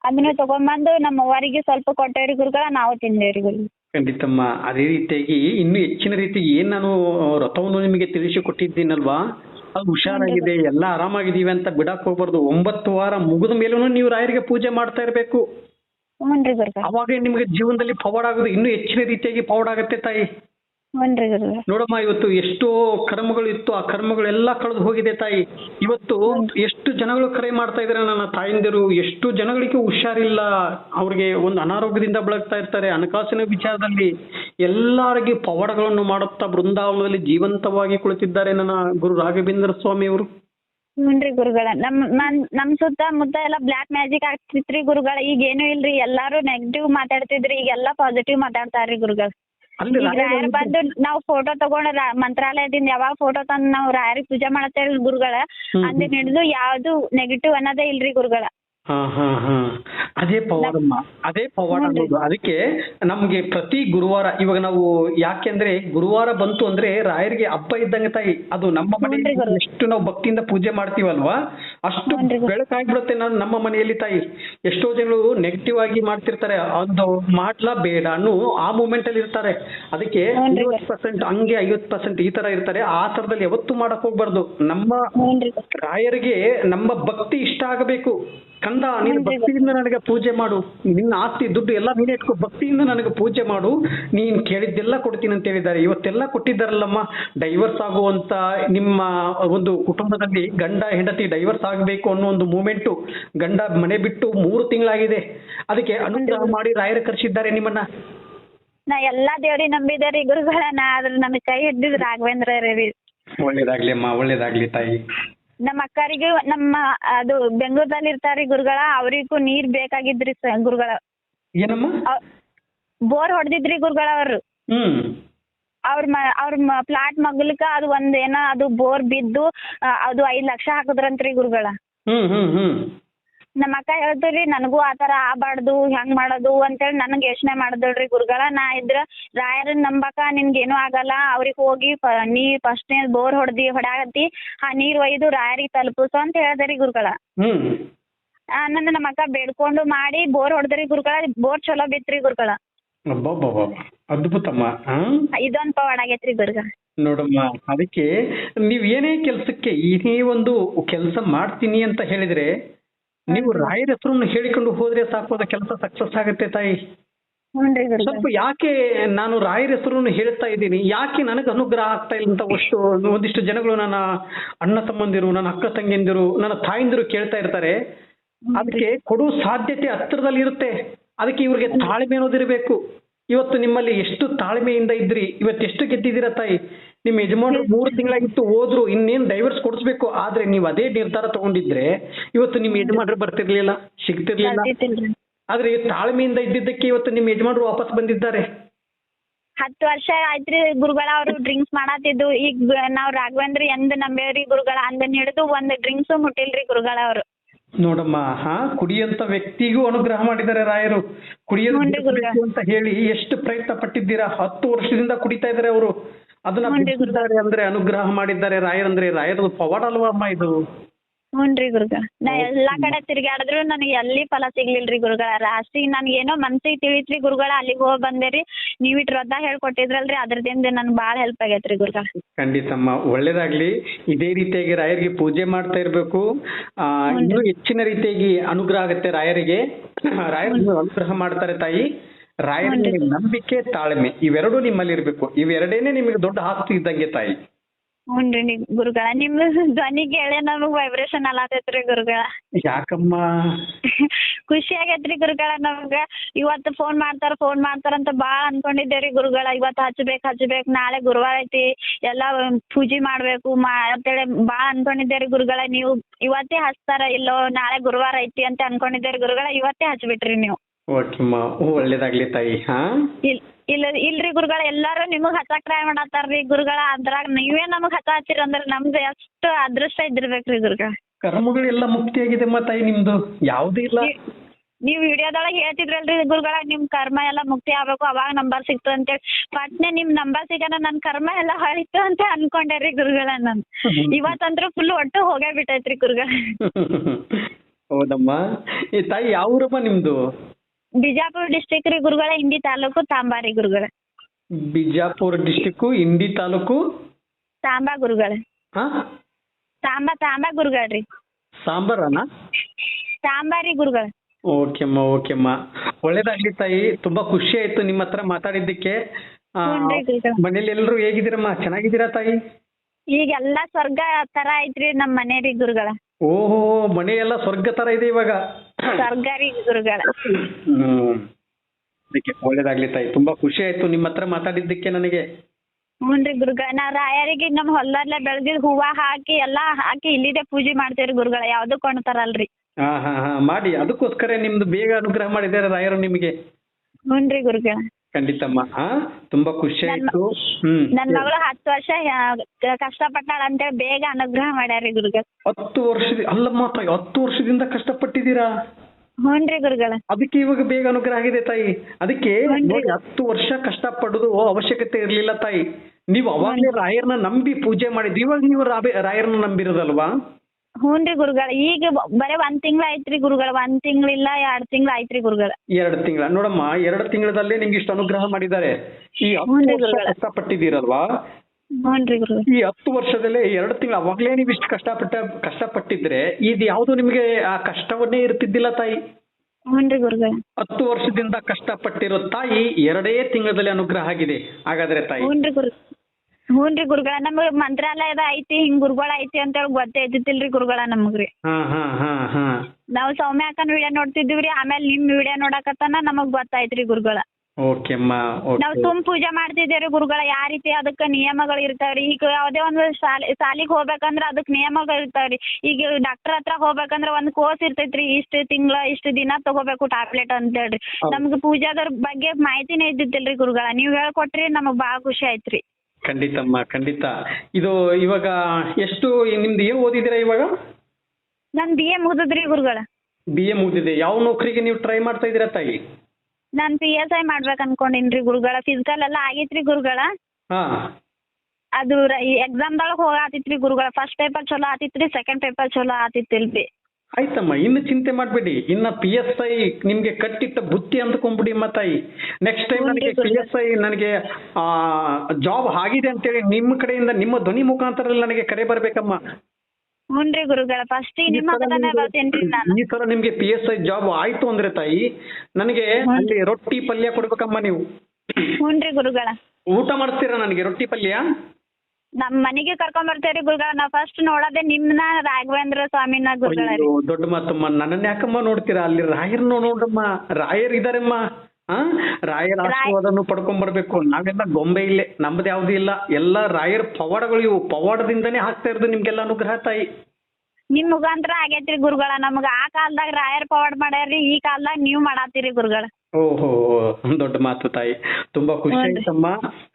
B: ಅದನ್ನ ತಗೊಂಡ್ಬಂದು ನಮ್ಮ ಅವ್ವರಿಗೆ ಸ್ವಲ್ಪ ಕೊಟ್ಟೇವ್ರಿ ಗುರುಗಳ ನಾವು ತಿಂದೇವ್ರಿ ಗುರು.
A: ಖಂಡಿತಮ್ಮ ಅದೇ ರೀತಿಯಾಗಿ ಇನ್ನು ಹೆಚ್ಚಿನ ರೀತಿ ಏನ್ ನಾನು ವ್ರತವನ್ನು ನಿಮಗೆ ತಿಳಿಸಿ ಕೊಟ್ಟಿದ್ದೀನಲ್ವಾ? ಹುಷಾರಾಗಿದೆ ಎಲ್ಲ ಆರಾಮಾಗಿದ್ದೀವಿ ಅಂತ ಬಿಡಕ್ ಹೋಗ್ಬಾರ್ದು. ಒಂಬತ್ತು ವಾರ ಮುಗಿದ ಮೇಲೂ ನೀವು ರಾಯರಿಗೆ ಪೂಜೆ ಮಾಡ್ತಾ ಇರಬೇಕು.
B: ಹ್ಞೂನ್ರಿ ಗುರುಗಳ.
A: ಅವಾಗ ನಿಮಗೆ ಜೀವನದಲ್ಲಿ ಪವಾಡ ಆಗೋದು ಇನ್ನೂ ಹೆಚ್ಚಿನ ರೀತಿಯಾಗಿ ಪವಾಡ ಆಗುತ್ತೆ ತಾಯಿ. ನೋಡಮ್ಮ ಇವತ್ತು ಎಷ್ಟೋ ಕರ್ಮಗಳು ಇತ್ತು. ಆ ಕರ್ಮಗಳೆಲ್ಲ ಕಳೆದು ಹೋಗಿದೆ ತಾಯಿ. ಇವತ್ತು ಎಷ್ಟು ಜನಗಳು ಕರೆ ಮಾಡ್ತಾ ಇದಾರೆ ನನ್ನ ತಾಯಂದಿರು. ಎಷ್ಟು ಜನಗಳಿಗೆ ಹುಷಾರಿಲ್ಲ. ಅವ್ರಿಗೆ ಒಂದು ಅನಾರೋಗ್ಯದಿಂದ ಬಳಗ್ತಾ ಇರ್ತಾರೆ. ಹಣಕಾಸಿನ ವಿಚಾರದಲ್ಲಿ ಎಲ್ಲರಿಗೆ ಪವಾಡಗಳನ್ನು ಮಾಡುತ್ತಾ ಬೃಂದಾವನದಲ್ಲಿ ಜೀವಂತವಾಗಿ ಕುಳಿತಿದ್ದಾರೆ ನನ್ನ ಗುರು ರಾಘವೇಂದ್ರ ಸ್ವಾಮಿ ಅವರು.
B: ಹ್ಞೂನ್ರಿ ಗುರುಗಳ. ನಮ್ ಸುತ್ತ ಮುತ್ತ ಎಲ್ಲ ಬ್ಲಾಕ್ ಮ್ಯಾಜಿಕ್ ಆಗ್ತಿತ್ರಿ ಗುರುಗಳ. ಈಗ ಏನು ಇಲ್ರಿ. ಎಲ್ಲಾರು ನೆಗೆಟಿವ್ ಮಾತಾಡ್ತಿದ್ರಿ. ಈಗ ಎಲ್ಲಾ ಪಾಸಿಟಿವ್ ಮಾತಾಡ್ತಾರ್ರಿ ಗುರುಗಳ. ರಾಯರ್ ಬಂದು ನಾವು ಫೋಟೋ ತಗೊಂಡ ಮಂತ್ರಾಲಯದಿಂದ ಯಾವಾಗ ಫೋಟೋ ತಂದ್ ನಾವು ರಾಯರಿಗೆ ಪೂಜೆ ಮಾಡತ್ತೇವ್ರಿ ಗುರುಗಳ
A: ಹ್ಮ್.
B: ಅಂದಿನ ಹಿಡಿದು ಯಾವ್ದು ನೆಗೆಟಿವ್ ಅನ್ನೋದೇ ಇಲ್ರಿ ಗುರುಗಳ
A: ಹಾ ಹಾ ಹಾ. ಅದೇ ಪವಾಡಮ್ಮ ಅದೇ ಪವಾಡ. ಅನ್ನೋದು. ಅದಕ್ಕೆ ನಮ್ಗೆ ಪ್ರತಿ ಗುರುವಾರ ಇವಾಗ ನಾವು ಯಾಕೆಂದ್ರೆ ಗುರುವಾರ ಬಂತು ಅಂದ್ರೆ ರಾಯರಿಗೆ ಹಬ್ಬ ಇದ್ದಂಗೆ ತಾಯಿ. ಅದು ನಮ್ಮ ಮನೆಯಲ್ಲಿ ಎಷ್ಟು ನಾವು ಭಕ್ತಿಯಿಂದ ಪೂಜೆ ಮಾಡ್ತೀವಲ್ವಾ? ಅಷ್ಟು
B: ಬೆಳಕಾಗಿ ಬಿಡುತ್ತೆ
A: ಬೆಳಕಾಗ್ಬಿಡುತ್ತೆ ನಾನು ನಮ್ಮ ಮನೆಯಲ್ಲಿ ತಾಯಿ. ಎಷ್ಟೋ ಜನಗಳು ನೆಗೆಟಿವ್ ಆಗಿ ಮಾಡ್ತಿರ್ತಾರೆ. ಅದು ಮಾಡ್ಲಾ ಬೇಡ ಅನ್ನು ಆ ಮೂಮೆಂಟ್ ಅಲ್ಲಿ ಇರ್ತಾರೆ. ಅದಕ್ಕೆ ಐವತ್ ಪರ್ಸೆಂಟ್ ಹಂಗೆ ಐವತ್ ಪರ್ಸೆಂಟ್ ಈ ತರ ಇರ್ತಾರೆ. ಆ ತರದಲ್ಲಿ ಯಾವತ್ತು ಮಾಡಕ್ ಹೋಗ್ಬಾರ್ದು. ನಮ್ಮ ರಾಯರಿಗೆ ನಮ್ಮ ಭಕ್ತಿ ಇಷ್ಟ ಆಗಬೇಕು. ಕಂದ ನೀನು. ಭಕ್ತಿಯಿಂದ ನನಗೆ ಪೂಜೆ ಮಾಡು. ನಿನ್ನ ಆಸ್ತಿ ದುಡ್ಡು ಎಲ್ಲ ನೀನೇ ಇಟ್ಕೊ ಭಕ್ತಿಯಿಂದ ನನಗೆ ಪೂಜೆ ಮಾಡು. ನೀನ್ ಕೇಳಿದ್ದೆಲ್ಲ ಕೊಡ್ತೀನಿ ಅಂತ ಹೇಳಿದ್ದಾರೆ. ಇವತ್ತೆಲ್ಲ ಕೊಟ್ಟಿದ್ದಾರಲ್ಲಮ್ಮ ಡೈವರ್ಸ್ ಆಗುವಂತ ನಿಮ್ಮ ಒಂದು ಕುಟುಂಬದಲ್ಲಿ ಗಂಡ ಹೆಂಡತಿ ಡೈವರ್ಸ್ ಆಗಬೇಕು ಅನ್ನೋ ಒಂದು ಮೂಮೆಂಟು ಗಂಡ ಮನೆ ಬಿಟ್ಟು ಮೂರು ತಿಂಗಳಾಗಿದೆ. ಅದಕ್ಕೆ ಅನುಗ್ರಹ ಮಾಡಿ ರಾಯರು ಕರೆಸಿದ್ದಾರೆ ನಿಮ್ಮನ್ನ.
B: ನಾ ಎಲ್ಲಾ ದೇವ್ರಿಗೆ ನಂಬಿದೆ ರೀ ಗುರುಗಳನ್ನ. ಅದ್ರ ನಮಗ್ ಕೈ ಹಿಡಿದ್ರು ರಾಘವೇಂದ್ರ ರವಿ
A: ಒಳ್ಳೇದಾಗ್ಲಿ ಅಮ್ಮ ಒಳ್ಳೇದಾಗ್ಲಿ ತಾಯಿ.
B: ನಮ್ಮ ಅಕ್ಕಾರಿಗೂ ನಮ್ಮ ಅದು ಬೆಂಗಳೂರಲ್ಲಿ ಇರ್ತಾರ್ರಿ ಗುರುಗಳ ಅವ್ರಿಗೂ ನೀರ್ ಬೇಕಾಗಿದ್ರಿ ಸ- ಗುರುಗಳ.
A: ಏನಮ್ಮ?
B: ಬೋರ್ ಹೊಡೆದಿದ್ರಿ ಗುರುಗಳ ಅವ್ರು.
A: ಹ್ಮ್.
B: ಅವ್ರ ಮ ಅವ್ರ ಪ್ಲಾಟ್ ಮಗ್ಲಕ್ಕ ಅದು ಒಂದ್ ಏನೋ ಅದು ಬೋರ್ ಬಿದ್ದು ಆ, ಅದು ಐದ್ ಲಕ್ಷ ಹಾಕುದ್ರಂತ್ರಿ ಗುರುಗಳ.
A: ಹ್ಮ್ ಹ್ಮ್ ಹ್ಮ್.
B: ನಮ್ಮ ಅಕ್ಕ ಹೇಳ್ತೀರಿ ನನಗೂ ಆ ಥರ ಆಗಬಾರ್ದು ಹೆಂಗ್ ಮಾಡೋದು? ಅಂತೇಳಿ ನನಗೆ ಯೋಚನೆ ಮಾಡಿದಳ್ರಿ ಗುರುಗಳ. ನಾ ಇದ್ರ ರಾಯರನ್ನ ನಂಬಕ ನಿನ್ಗೇನು ಆಗಲ್ಲ. ಅವ್ರಿಗೆ ಹೋಗಿ ನೀ ನೀ ಫಸ್ಟ್ನೇ ಬೋರ್ ಹೊಡ್ದಿ ಹೊಡ್ಯಾಕತ್ತಿ ಆ ನೀರ್ ಒಯ್ದು ರಾಯರಿಗೆ ತಲುಪಿಸು ಅಂತ ಹೇಳ್ದೆ ರೀ ಗುರುಗಳ.
A: ಹ್ಮ್.
B: ನನ್ನ ನಮ್ಮ ಅಕ್ಕ ಬೇಡ್ಕೊಂಡು ಮಾಡಿ ಬೋರ್ ಹೊಡ್ದ್ರಿ ಗುರುಗಳ. ಬೋರ್ ಚಲೋ ಬಿತ್ರಿ ಗುರುಗಳ.
A: ಅಬ್ಬಬ್ಬಬ್ಬ ಅದ್ಭುತಮ್ಮ ಆಗೇತ್ರಿ
B: ಇದೊಂದು ಪವಾಡ ಆಗೈತ್ರಿ ಗುರುಗಳ.
A: ನೋಡಮ್ಮ ಅದಕ್ಕೆ ನೀವ್ ಏನೇ ಕೆಲ್ಸಕ್ಕೆ ಏನೇ ಒಂದು ಕೆಲಸ ಮಾಡ್ತೀನಿ ಅಂತ ಹೇಳಿದ್ರೆ ನೀವು ರಾಯರ ಹೆಸರನ್ನು ಹೇಳಿಕೊಂಡು ಹೋದ್ರೆ ಸಾಕು ಅದ ಕೆಲಸ ಸಕ್ಸಸ್ ಆಗುತ್ತೆ ತಾಯಿ. ಸ್ವಲ್ಪ ಯಾಕೆ ನಾನು ರಾಯರ ಹೆಸರನ್ನು ಹೇಳ್ತಾ ಇದ್ದೀನಿ? ಯಾಕೆ ನನಗೆ ಅನುಗ್ರಹ ಆಗ್ತಾ ಇಲ್ಲ ಅಂತ ಅಷ್ಟು ಒಂದಿಷ್ಟು ಜನಗಳು ನನ್ನ ಅಣ್ಣ ತಮ್ಮಂದಿರು ನನ್ನ ಅಕ್ಕ ತಂಗಿಯಂದಿರು ನನ್ನ ತಾಯಿಂದಿರು ಕೇಳ್ತಾ ಇರ್ತಾರೆ. ಅದಕ್ಕೆ ಕೊಡುವ ಸಾಧ್ಯತೆ ಹತ್ತಿರದಲ್ಲಿ ಇರುತ್ತೆ. ಅದಕ್ಕೆ ಇವ್ರಿಗೆ ತಾಳ್ಮೆ ಅನ್ನೋದಿರಬೇಕು. ಇವತ್ತು ನಿಮ್ಮಲ್ಲಿ ಎಷ್ಟು ತಾಳ್ಮೆಯಿಂದ ಇದ್ರಿ? ಇವತ್ತು ಎಷ್ಟು ಗೆದ್ದಿದ್ದೀರಾ ತಾಯಿ? ನಿಮ್ಮ ಯಜಮಾನರು ಮೂರು ತಿಂಗಳಾಗಿತ್ತು ಹೋದ್ರು ಇನ್ನೇನ್ ಡೈವರ್ಸ್ ಕೊಡಿಸ್ಬೇಕು ಆದ್ರೆ ನೀವು ಅದೇ ನಿರ್ಧಾರ ತಗೊಂಡಿದ್ರೆ ಇವತ್ತು ನಿಮ್ಮ ಯಜಮಾನರು ಬರ್ತಿರ್ಲಿಲ್ಲ ಸಿಗ್ತಿರ್ಲಿಲ್ಲ. ಆದ್ರೆ ತಾಳ್ಮೆಯಿಂದ ಇದ್ದಿದ್ದಕ್ಕೆ ಇವತ್ತು ನಿಮ್ಮ ಯಜಮಾನರು ವಾಪಸ್ ಬಂದಿದ್ದಾರೆ.
B: ಹತ್ತು ವರ್ಷ ಆಯ್ತ್ರಿ ಗುರುಗಳ ಅವರು ಡ್ರಿಂಕ್ಸ್ ಮಾಡತ್ತಿದ್ದು ಈಗ ನಾವ್ ರಾಘವೇಂದ್ರ ಎಂದ್ ನಂಬೇವ್ರಿ ಗುರುಗಳ ಅಂದನ್ ಹಿಡಿದು ಒಂದ್ ಡ್ರಿಂಕ್ಸ್ ಮುಟ್ಟಿಲ್ರಿ ಗುರುಗಳ ಅವರು.
A: ನೋಡಮ್ಮ ಹಾ ಕುಡಿಯಂತ ವ್ಯಕ್ತಿಗೂ ಅನುಗ್ರಹ ಮಾಡಿದ್ದಾರೆ ರಾಯರು. ಕುಡಿಯಂತ ಅಂತ ಹೇಳಿ ಎಷ್ಟು ಪ್ರಯತ್ನ ಪಟ್ಟಿದ್ದೀರಾ? ಹತ್ತು ವರ್ಷದಿಂದ ಕುಡಿತಾ ಇದಾರೆ ಅವರು. ಅದನ್ನ ಅಂದ್ರೆ ಅನುಗ್ರಹ ಮಾಡಿದ್ದಾರೆ ರಾಯರಂದ್ರೆ ರಾಯರದು ಪವರ್ ಅಲ್ವಾ ಅಮ್ಮ ಇದು?
B: ಹ್ಞೂನ್ರಿ ಗುರುಗ. ನಾ ಎಲ್ಲಾ ಕಡೆ ತಿರ್ಗಾಡಿದ್ರು ನನಗೆ ಎಲ್ಲಿ ಫಲ ಸಿಗ್ಲಿಲ್ರಿ ಗುರುಗಳ ರಾಶಿ ನನ್ಗೆ ಏನೋ ಮನ್ಸಿಗೆ ತಿಳಿತ್ರಿ ಗುರುಗಳ ಅಲ್ಲಿಗೆ ಹೋಗಿ ಬಂದೇರಿ. ನೀವು ಇಟ್ಟು ರೊದ್ದ ಹೇಳ್ಕೊಟ್ಟಿದ್ರಲ್ರಿ ಅದ್ರದಿಂದ ನನ್ಗೆ ಭಾಳ ಹೆಲ್ಪ್ ಆಗೈತ್ರಿ ಗುರುಗ.
A: ಖಂಡಿತಮ್ಮ ಒಳ್ಳೇದಾಗ್ಲಿ. ಇದೇ ರೀತಿಯಾಗಿ ರಾಯರಿಗೆ ಪೂಜೆ ಮಾಡ್ತಾ ಇರ್ಬೇಕು. ಆ ಇನ್ನೂ ಹೆಚ್ಚಿನ ರೀತಿಯಾಗಿ ಅನುಗ್ರಹ ಆಗುತ್ತೆ ರಾಯರಿಗೆ. ರಾಯರು ಅನುಗ್ರಹ ಮಾಡ್ತಾರೆ ತಾಯಿ. ರಾಯರ ನಂಬಿಕೆ ತಾಳ್ಮೆ ಇವೆರಡೂ ನಿಮ್ಮಲ್ಲಿ ಇರ್ಬೇಕು. ಇವೆರಡೇನೆ ನಿಮಗೆ ದೊಡ್ಡ ಆಸ್ತಿ ಇದ್ದಂಗೆ ತಾಯಿ.
B: ಗುರುಗಳ ನಿಮ್ಮ ಧ್ವನಿ ಕೇಳೆ ನಮಗ್ ವೈಬ್ರೇಷನ್ ಅಲ್ಲಾತೈತ್ರಿ ಗುರುಗಳ.
A: ಯಾಕಮ್ಮ?
B: ಖುಷಿ ಆಗೈತ್ರಿ ಗುರುಗಳ ನಮ್ಗ. ಇವತ್ತು ಫೋನ್ ಮಾಡ್ತಾರ ಫೋನ್ ಮಾಡ್ತಾರ ಅಂತ ಬಾಳ ಅನ್ಕೊಂಡಿದ್ದೇವ್ರಿ ಗುರುಗಳ. ಇವತ್ತು ಹಚ್ಬೇಕ್ ಹಚ್ಬೇಕ್ ನಾಳೆ ಗುರುವಾರ ಐತಿ. ಎಲ್ಲಾ ಪೂಜೆ ಮಾಡ್ಬೇಕು ಅಂತೇಳಿ ಬಾಳ ಅನ್ಕೊಂಡಿದ್ದೇವ್ರಿ ಗುರುಗಳ. ನೀವು ಇವತ್ತೇ ಹಚ್ತಾರ ಇಲ್ಲೋ ನಾಳೆ ಗುರುವಾರ ಐತಿ ಅಂತ ಅನ್ಕೊಂಡಿದ್ದೇವ್ರಿ ಗುರುಗಳ. ಇವತ್ತೇ ಹಚ್ಬಿಟ್ರಿ ನೀವು.
A: ಓಕೆಮ್ಮ ಒಳ್ಳೇದಾಗ್ಲಿ ತಾಯಿ. ಹಾ?
B: ಇಲ್ ಇಲ್ಲ ಇಲ್ರಿ ಗುರುಗಳ ಎಲ್ಲಾರು ನಿಮಗ್ ಹಚ್ಚಾಕ್ ಟ್ರೈ ಮಾಡತ್ತಾರ್ರಿ ಗುರುಗಳ. ಅದ್ರಾಗ ನೀವೇ ನಮಗ್ ಹಚ್ಚ ಹಚ್ಚಿರಿ ಅಂದ್ರ ನಮ್ದು ಎಷ್ಟು ಅದೃಷ್ಟ ಇದ್ದಿರ್ಬೇಕ್ರಿ ಗುರುಗಳ.
A: ಕರ್ಮಗಳೆಲ್ಲ ಮುಕ್ತಿಯಾಗಿದೆಮ್ಮ ತಾಯಿ ನಿಮ್ದು? ಯಾವ್ದು ಇಲ್ಲ.
B: ನೀವ್ ವಿಡಿಯೋದೊಳಗ ಹೇಳ್ತಿದ್ರಲ್ರಿ ಗುರುಗಳ ನಿಮ್ ಕರ್ಮ ಎಲ್ಲ ಮುಕ್ತಿ ಆಗ್ಬೇಕು ಅವಾಗ ನಂಬರ್ ಸಿಕ್ತು ಅಂತೇಳಿ ಪಟ್ನೆ ನಿಮ್ ನಂಬರ್ ಸಿಗನ ನನ್ ಕರ್ಮ ಎಲ್ಲ ಹಳಿತು ಅಂತ ಅನ್ಕೊಂಡೆ ರೀ ಗುರುಗಳ ನಾನು. ಇವತ್ತಂತ್ರ ಫುಲ್ ಒಟ್ಟು ಹೋಗೇ ಬಿಟ್ಟೈತ್ರಿ ಗುರುಗಳ.
A: ಹೌದಮ್ಮ. ಈ ತಾಯಿ ಯಾವ ಊರಮ್ಮ ನಿಮ್ದು?
B: ಬಿಜಾಪುರ ಡಿಸ್ಟ್ರಿಕ್ಟ್ ರೀ ಗುರುಗಳ ಹಿಂದಿ ತಾಲೂಕು ತಾಂಬಾರಿ ಗುರುಗಳ.
A: ಬಿಜಾಪುರ ಡಿಸ್ಟಿಕ್ಕು ಇಂಡಿ ತಾಲೂಕು?
B: ತಾಂಬಾ ಗುರುಗಳ.
A: ಹಾ?
B: ತಾಂಬಾ ತಾಂಬಾ ಗುರುಗಳ ರೀ.
A: ಸಾಂಬಾರನ?
B: ತಾಂಬಾ ರೀ ಗುರುಗಳ
A: ಓಕೆಮ್ಮ ಓಕೆಮ್ಮ ಒಳ್ಳೇದಾಗ್ಲಿ ತಾಯಿ ತುಂಬಾ ಖುಷಿ ಆಯ್ತು ನಿಮ್ಮ ಹತ್ರ ಮಾತಾಡಿದ್ದಕ್ಕೆ. ಆ,
B: ಹ್ಞೂನ್ರಿ ಗುರುಗಳ.
A: ಮನೇಲಿ ಎಲ್ಲರೂ ಹೇಗಿದ್ದೀರಮ್ಮ? ಚೆನ್ನಾಗಿದ್ದೀರಾ ತಾಯಿ?
B: ಈಗ ಎಲ್ಲಾ ಸ್ವರ್ಗ ತರ ಐತ್ರಿ ನಮ್ ಮನೆ ರೀ ಗುರುಗಳ.
A: ಓಹೋ ಮನೆ ಎಲ್ಲ ಸ್ವರ್ಗ ತರ ಇದೆ ಇವಾಗ.
B: ಸ್ವರ್ಗ ರೀ ಗುರುಗಳ.
A: ಹ್ಮ್. ಅದಕ್ಕೆ ಒಳ್ಳೇದಾಗ್ಲಿ ತಾಯಿ. ತುಂಬಾ ಖುಷಿ ಆಯ್ತು ನಿಮ್ ಹತ್ರ ಮಾತಾಡಿದ್ದಕ್ಕೆ ನನಗೆ.
B: ಹ್ಞೂನ್ರಿ ಗುರುಗಳ ನಾ ರಾಯರಿಗೆ ನಮ್ ಹೊಲದಲ್ಲೇ ಬೆಳ್ದಿದ್ ಹೂವ ಹಾಕಿ ಎಲ್ಲಾ ಹಾಕಿ ಇಲ್ಲಿದೆ ಪೂಜೆ ಮಾಡ್ತೇವ್ರಿ ಗುರುಗಳ ಯಾವ್ದು ಕೊಂಡ್ತಾರಲ್ರಿ.
A: ಹಾ ಹಾ ಹಾ. ಮಾಡಿ. ಅದಕ್ಕೋಸ್ಕರ ನಿಮ್ದು ಬೇಗ ಅನುಗ್ರಹ ಮಾಡಿದ್ದಾರೆ ರಾಯರು ನಿಮಗೆ.
B: ಹ್ಞೂನ್ರಿ ಗುರುಗಳ.
A: ಖಂಡಿತಮ್ಮ. ತುಂಬಾ ಖುಷಿ ಆಯ್ತು. ನನ್ನ
B: ನನ್ ಮಗಳು ಹತ್ತು ವರ್ಷ ಕಷ್ಟಪಟ್ಟಾಳ ಅಂತೇಳಿ ಬೇಗ ಅನುಗ್ರಹ ಮಾಡ್ಯಾರಿ ಗುರುಗಳ.
A: ಹತ್ತು ವರ್ಷದ ಅಲ್ಲಮ್ಮ ತಾಯಿ ಹತ್ತು ವರ್ಷದಿಂದ ಕಷ್ಟಪಟ್ಟಿದ್ದೀರಾ?
B: ಹ್ಞೂನ್ರಿ ಗುರುಗಳ.
A: ಅದಕ್ಕೆ ಇವಾಗ ಬೇಗ ಅನುಗ್ರಹ ಆಗಿದೆ ತಾಯಿ. ಅದಕ್ಕೆ. ನೋಡಿ ಹತ್ತು ವರ್ಷ ಕಷ್ಟ ಪಡೋದು ಅವಶ್ಯಕತೆ ಇರ್ಲಿಲ್ಲ ತಾಯಿ. ನೀವು ಅವಾಗಲೇ ರಾಯರ್ನ ನಂಬಿ ಪೂಜೆ ಮಾಡಿದ್ರಿ ಇವಾಗ ನೀವು ರಾಬೆ- ರಾಯರ್ನ ನಂಬಿರೋದಲ್ವಾ?
B: ಹ್ಞೂನ್ರಿ ಗುರುಗಳ. ಈಗ ಬರೇ ಒಂದ್ ತಿಂಗ್ಳ ಐತ್ರಿ ಗುರುಗಳ. ಒಂದ್ ತಿಂಗಳಿಲ್ಲ ಎರಡ್ ತಿಂಗ್ಳ ಐತ್ರಿ ಗುರುಗಳ.
A: ಎರಡು ತಿಂಗಳ. ನೋಡಮ್ಮ ಎರಡು ತಿಂಗಳದಲ್ಲೇ ನಿಮ್ಗೆ ಇಷ್ಟು ಅನುಗ್ರಹ ಮಾಡಿದ್ದಾರೆ. ಈ ಹತ್ತು
B: ಹ್ಞೂನ್ರಿ
A: ವರ್ಷ
B: ಗುರುಗಳೇ.
A: ಕಷ್ಟಪಟ್ಟಿದ್ದೀರಲ್ವಾ?
B: ಹ್ಞೂನ್ರಿ ಗುರುಗಳ.
A: ಈ ಹತ್ತು ವರ್ಷದಲ್ಲೇ ಎರಡು ತಿಂಗಳು ಅವಾಗ್ಲೇ ನೀವು ಇಷ್ಟು ಕಷ್ಟಪಟ್ಟ ಕಷ್ಟಪಟ್ಟಿದ್ರೆ ಇದು ಯಾವುದು ನಿಮಗೆ ಆ ಕಷ್ಟವನ್ನೇ ಇರ್ತಿದ್ದಿಲ್ಲ ತಾಯಿ?
B: ಹ್ಞೂನ್ರಿ ಗುರುಗಳ.
A: ಹತ್ತು ವರ್ಷದಿಂದ ಕಷ್ಟಪಟ್ಟಿರೋ ತಾಯಿ ಎರಡೇ ತಿಂಗಳಲ್ಲಿ ಅನುಗ್ರಹ ಆಗಿದೆ. ಹಾಗಾದ್ರೆ ತಾಯಿ
B: ಹ್ಞೂನ್ರಿ ಗುರು ಹ್ಞೂನ್ರಿ ಗುರುಗಳ ನಮಗ್ ಮಂತ್ರಾಲಯದ ಐತಿ ಹಿಂಗ್ ಗುರುಗಳ ಐತಿ ಅಂತೇಳಿ ಗೊತ್ತೇ ಇದ್ದಿತ್ತಿಲ್ರಿ ಗುರುಗಳ ನಮಗ್ರಿ
A: ಹಾ ಹಾ ಹಾ ಹಾ.
B: ನಾವು ಸೌಮ್ಯ ಅಕ್ಕನ ವಿಡಿಯೋ ನೋಡ್ತಿದ್ವಿ ಆಮೇಲೆ ನಿಮ್ ವಿಡಿಯೋ ನೋಡಾಕತ್ತನ ನಮಗ್ ಗೊತ್ತಾಯ್ತ್ರಿ ಗುರುಗಳ.
A: ಓಕೆ ಅಮ್ಮ
B: ನಾವ್
A: ಓಕೆ
B: ಸುಮ್ ಪೂಜೆ ಮಾಡ್ತಿದ್ದೇವ್ರಿ ಗುರುಗಳ ಯಾವ ರೀತಿ ಅದಕ್ಕ ನಿಯಮಗಳು ಇರ್ತಾವ್ರಿ ಈಗ ಯಾವ್ದೇ ಒಂದು ಶಾಲೆ ಶಾಲಿಗ್ ಹೋಗ್ಬೇಕಂದ್ರ ಅದಕ್ ನಿಯಮಗಳು ಇರ್ತಾವ್ರಿ ಈಗ ಡಾಕ್ಟರ್ ಹತ್ರ ಹೋಗ್ಬೇಕಂದ್ರ ಒಂದ್ ಕೋರ್ಸ್ ಇರ್ತೈತ್ರಿ ಇಷ್ಟ ತಿಂಗಳ ಇಷ್ಟ ದಿನ ತಗೋಬೇಕು ಟ್ಯಾಬ್ಲೆಟ್ ಅಂತ ಹೇಳ್ರಿ.
A: ಹೌದು.
B: ನಮ್ಗ್ ಪೂಜಾದವ್ರ ಬಗ್ಗೆ ಮಾಹಿತಿನೇ ಇದ್ದಿದ್ದಿಲ್ರಿ ಗುರುಗಳ ನೀವ್ ಹೇಳ್ಕೊಟ್ರಿ ನಮಗ್ ಬಾಳ ಖುಷಿ ಆಯ್ತ್ರಿ.
A: ಖಂಡಿತಮ್ಮ ಖಂಡಿತ. ಇದು ಇವಾಗ ಎಷ್ಟು ನಿಮ್ದು ಏನ್ ಓದಿದ್ದೀರಾ ಇವಾಗ?
B: ನನ್ ಬಿ ಎ ಮುಗಿದ್ರಿ ಗುರುಗಳ.
A: ಬಿ ಎ ಮುಗಿದಿದೆ. ಯಾವ ನೌಕರಿಗೆ ನೀವು ಟ್ರೈ ಮಾಡ್ತಾ ಇದ್ದೀರಾ ತಾಯಿ?
B: ನಾನ್ ಪಿ ಎಸ್ ಐ ಮಾಡ್ಬೇಕು ಅನ್ಕೊಂಡಿನ್ರಿ ಗುರುಗಳ. ಫಿಸಿಕಲ್ ಎಲ್ಲ ಆಗೈತ್ರಿ ಗುರುಗಳ.
A: ಹಾ.
B: ಅದು ಎಕ್ಸಾಮ್ದೊಳಗೆ ಹೋಗಾತಿತ್ರಿ ಗುರುಗಳ. ಫಸ್ಟ್ ಪೇಪರ್ ಚಲೋ ಆತಿತ್ರಿ ಸೆಕೆಂಡ್ ಪೇಪರ್ ಚಲೋ ಆತಿತ್ತಿಲ್ರಿ.
A: ಆಯ್ತಮ್ಮ ಇನ್ನು ಚಿಂತೆ ಮಾಡಬೇಡಿ. ಇನ್ನ ಪಿ ಎಸ್ ಐ ನಿಮ್ಗೆ ಕಟ್ಟಿಟ್ಟ ಬುತ್ತಿ ಅಂದ್ಕೊಂಡ್ಬಿಡಿ ಅಮ್ಮ ತಾಯಿ. ನೆಕ್ಸ್ಟ್ ಟೈಮ್ ನನಗೆ ಪಿ ಎಸ್ ಐ ನನಗೆ ಜಾಬ್ ಆಗಿದೆ ಅಂತೇಳಿ ನಿಮ್ಮ ಕಡೆಯಿಂದ ನಿಮ್ಮ ಧ್ವನಿ ಮುಖಾಂತರ ನನಗೆ ಕರೆ ಬರ್ಬೇಕಮ್ಮ.
B: ಹ್ಞೂನ್ರಿ ಗುರುಗಳ ಫಸ್ಟ್ ನಿಮ್ಮ ಹತ್ರನೇ ಬರ್ತೀನ್ರಿ ನಾನು.
A: ಈ ಸಲ ನಿಮ್ಗೆ ಪಿ ಎಸ್ ಐ ಜಾಬ್ ಆಯ್ತು ಅಂದ್ರೆ ತಾಯಿ ನನಗೆ ಅಲ್ಲಿ ರೊಟ್ಟಿ ಪಲ್ಯ ಕೊಡ್ಬೇಕಮ್ಮ ನೀವು.
B: ಹ್ಞೂನ್ರಿ ಗುರುಗಳ.
A: ಊಟ ಮಾಡ್ತೀರಾ ನನಗೆ ರೊಟ್ಟಿ ಪಲ್ಯ?
B: ನಮ್ಮ ಮನೆಗೆ ಕರ್ಕೊಂಡ್ ಬರ್ತೇವ್ರಿ ಗುರುಗಳ ನಾ ಫಸ್ಟ್ ನೋಡೋದೇ ನಿಮ್ನ ರಾಘವೇಂದ್ರ ಸ್ವಾಮಿನ ಗುರುಗಳ
A: ಅಯ್ಯೋ ದೊಡ್ಡ ಮಾತಮ್ಮ ನನ್ನ ಯಾಕಮ್ಮ ನೋಡ್ತೀರಾ? ಅಲ್ಲಿ ರಾಯರ್ನ ನೋಡಮ್ಮ ರಾಯರ್ ಇದಾರಮ್ಮ ಆ? ರಾಯರ
B: ರಾಯ್-
A: ಆಶೀರ್ವಾದನು ಪಡ್ಕೊಂಡ್ ಬರ್ಬೇಕು. ನಾವೆಲ್ಲ ಗೊಂಬೆ ಇಲ್ಲೇ ನಮ್ದು ಯಾವ್ದು ಇಲ್ಲ. ಎಲ್ಲ ರಾಯರ್ ಪವಾಡಗಳು ಇವು. ಪವಾಡದಿಂದನೇ ಹಾಕ್ತಾ ಇರೋದು ನಿಮ್ಗೆಲ್ಲ ಅನುಗ್ರಹ ತಾಯಿ.
B: ನಿಮ್ ಮುಖಾಂತರ ಆಗೇತ್ರಿ ಗುರುಗಳ. ನಮ್ಗ ಆ ಕಾಲದಾಗ ರಾಯರ್ ಪವಾಡ್ ಮಾಡ್ಯಾರ್ರಿ ಈ ಕಾಲದಾಗ ನೀವ್ ಮಾಡಾತೀರಿ ಗುರುಗಳ.
A: ಓಹೋ ದೊಡ್ಡ ಮಾತು ತಾಯಿ. ತುಂಬಾ ಖುಷಿ
B: ಅಮ್ಮ
A: ಆಯ್ತಮ್ಮ.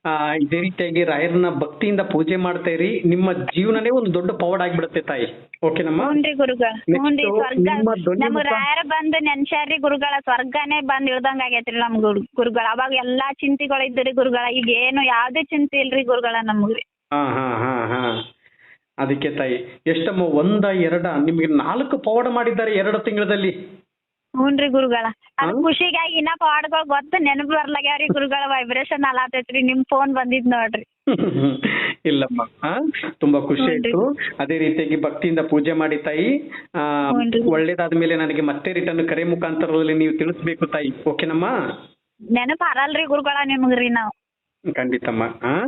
A: ಆ, ಇದೇ ರೀತಿಯಾಗಿ ರಾಯರನ್ನ ಭಕ್ತಿಯಿಂದ ಪೂಜೆ ಮಾಡ್ತಾ ಇರಿ. ನಿಮ್ಮ ಜೀವನನೇ ಒಂದು ದೊಡ್ಡ ಪವಾಡ್ ಆಗಿಬಿಡುತ್ತೆ ತಾಯಿ. ಓಕೆನಮ್ಮ?
B: ಹ್ಞೂನ್ರಿ ಗುರುಗಳ
A: Next,
B: ಹ್ಞೂನ್ರಿ ಸ್ವರ್ಗ.
A: ನಿಮ್ಮ
B: ನಮ್ಗ್
A: ಮುಖ-
B: ರಾಯರ್ ಬಂದ್ ನೆನ್ಸ್ಯಾರ್ರಿ ಗುರುಗಳ ಸ್ವರ್ಗನೇ ಬಂದ್ ಇಳ್ದಂಗ ಆಗೇತ್ರಿ ನಮ್ ಗುರು ಗುರುಗಳ. ಅವಾಗ ಎಲ್ಲಾ ಚಿಂತೆಗಳು ಇದ್ರಿ ಗುರುಗಳ. ಈಗ ಏನು ಯಾವ್ದೇ ಚಿಂತೆ ಇಲ್ರಿ ಗುರುಗಳ ನಮ್ಗ್ರಿ
A: ಹಾ ಹಾ ಹಾ ಹಾ. ಅದಕ್ಕೆ ತಾಯಿ ಎಷ್ಟಮ್ಮ ಒಂದ ಎರಡ ನಿಮ್ಗೆ ನಾಲ್ಕು ಪವಾಡ ಮಾಡಿದ್ದಾರೆ ಎರಡು ತಿಂಗಳಲ್ಲಿ
B: ಹ್ಞೂನ್ರಿ ಗುರುಗಳ. ಅದ್? ಖುಷಿಗಾಗಿ ಇನ್ನ ಪಾಡ್ಗೊಳ್ ಗೊತ್ತ ನೆನಪ್ ಬರ್ಲಾಗ್ಯಾವ್ರಿ ಗುರುಗಳ ವೈಬ್ರೇಷನ್ ಅಲಾತೈತ್ರಿ ನಿಮ್ ಫೋನ್ ಬಂದಿದ್ ನೋಡ್ರಿ.
A: ಇಲ್ಲಮ್ಮ ತುಂಬಾ ಖುಷಿ. ಆಯ್ತು. ಅದೇ ರೀತಿಯಾಗಿ ಭಕ್ತಿಯಿಂದ ಪೂಜೆ ಮಾಡಿ ತಾಯಿ. ಆ. ಒಳ್ಳೇದಾದ್ಮೇಲೆ ನನಗೆ ಮತ್ತೆ ರಿಟರ್ನ್ ಕರೆ ಮುಖಾಂತರದಲ್ಲಿ ನೀವು ತಿಳಿಸ್ಬೇಕು ತಾಯಿ. ಓಕೆನಮ್ಮ
B: ನೆನಪ್ ಹರಲ್ರಿ ಗುರುಗಳ ನಿಮ್ಗ್ರಿ ನಾವ್.
A: ಖಂಡಿತಮ್ಮ. ಆ?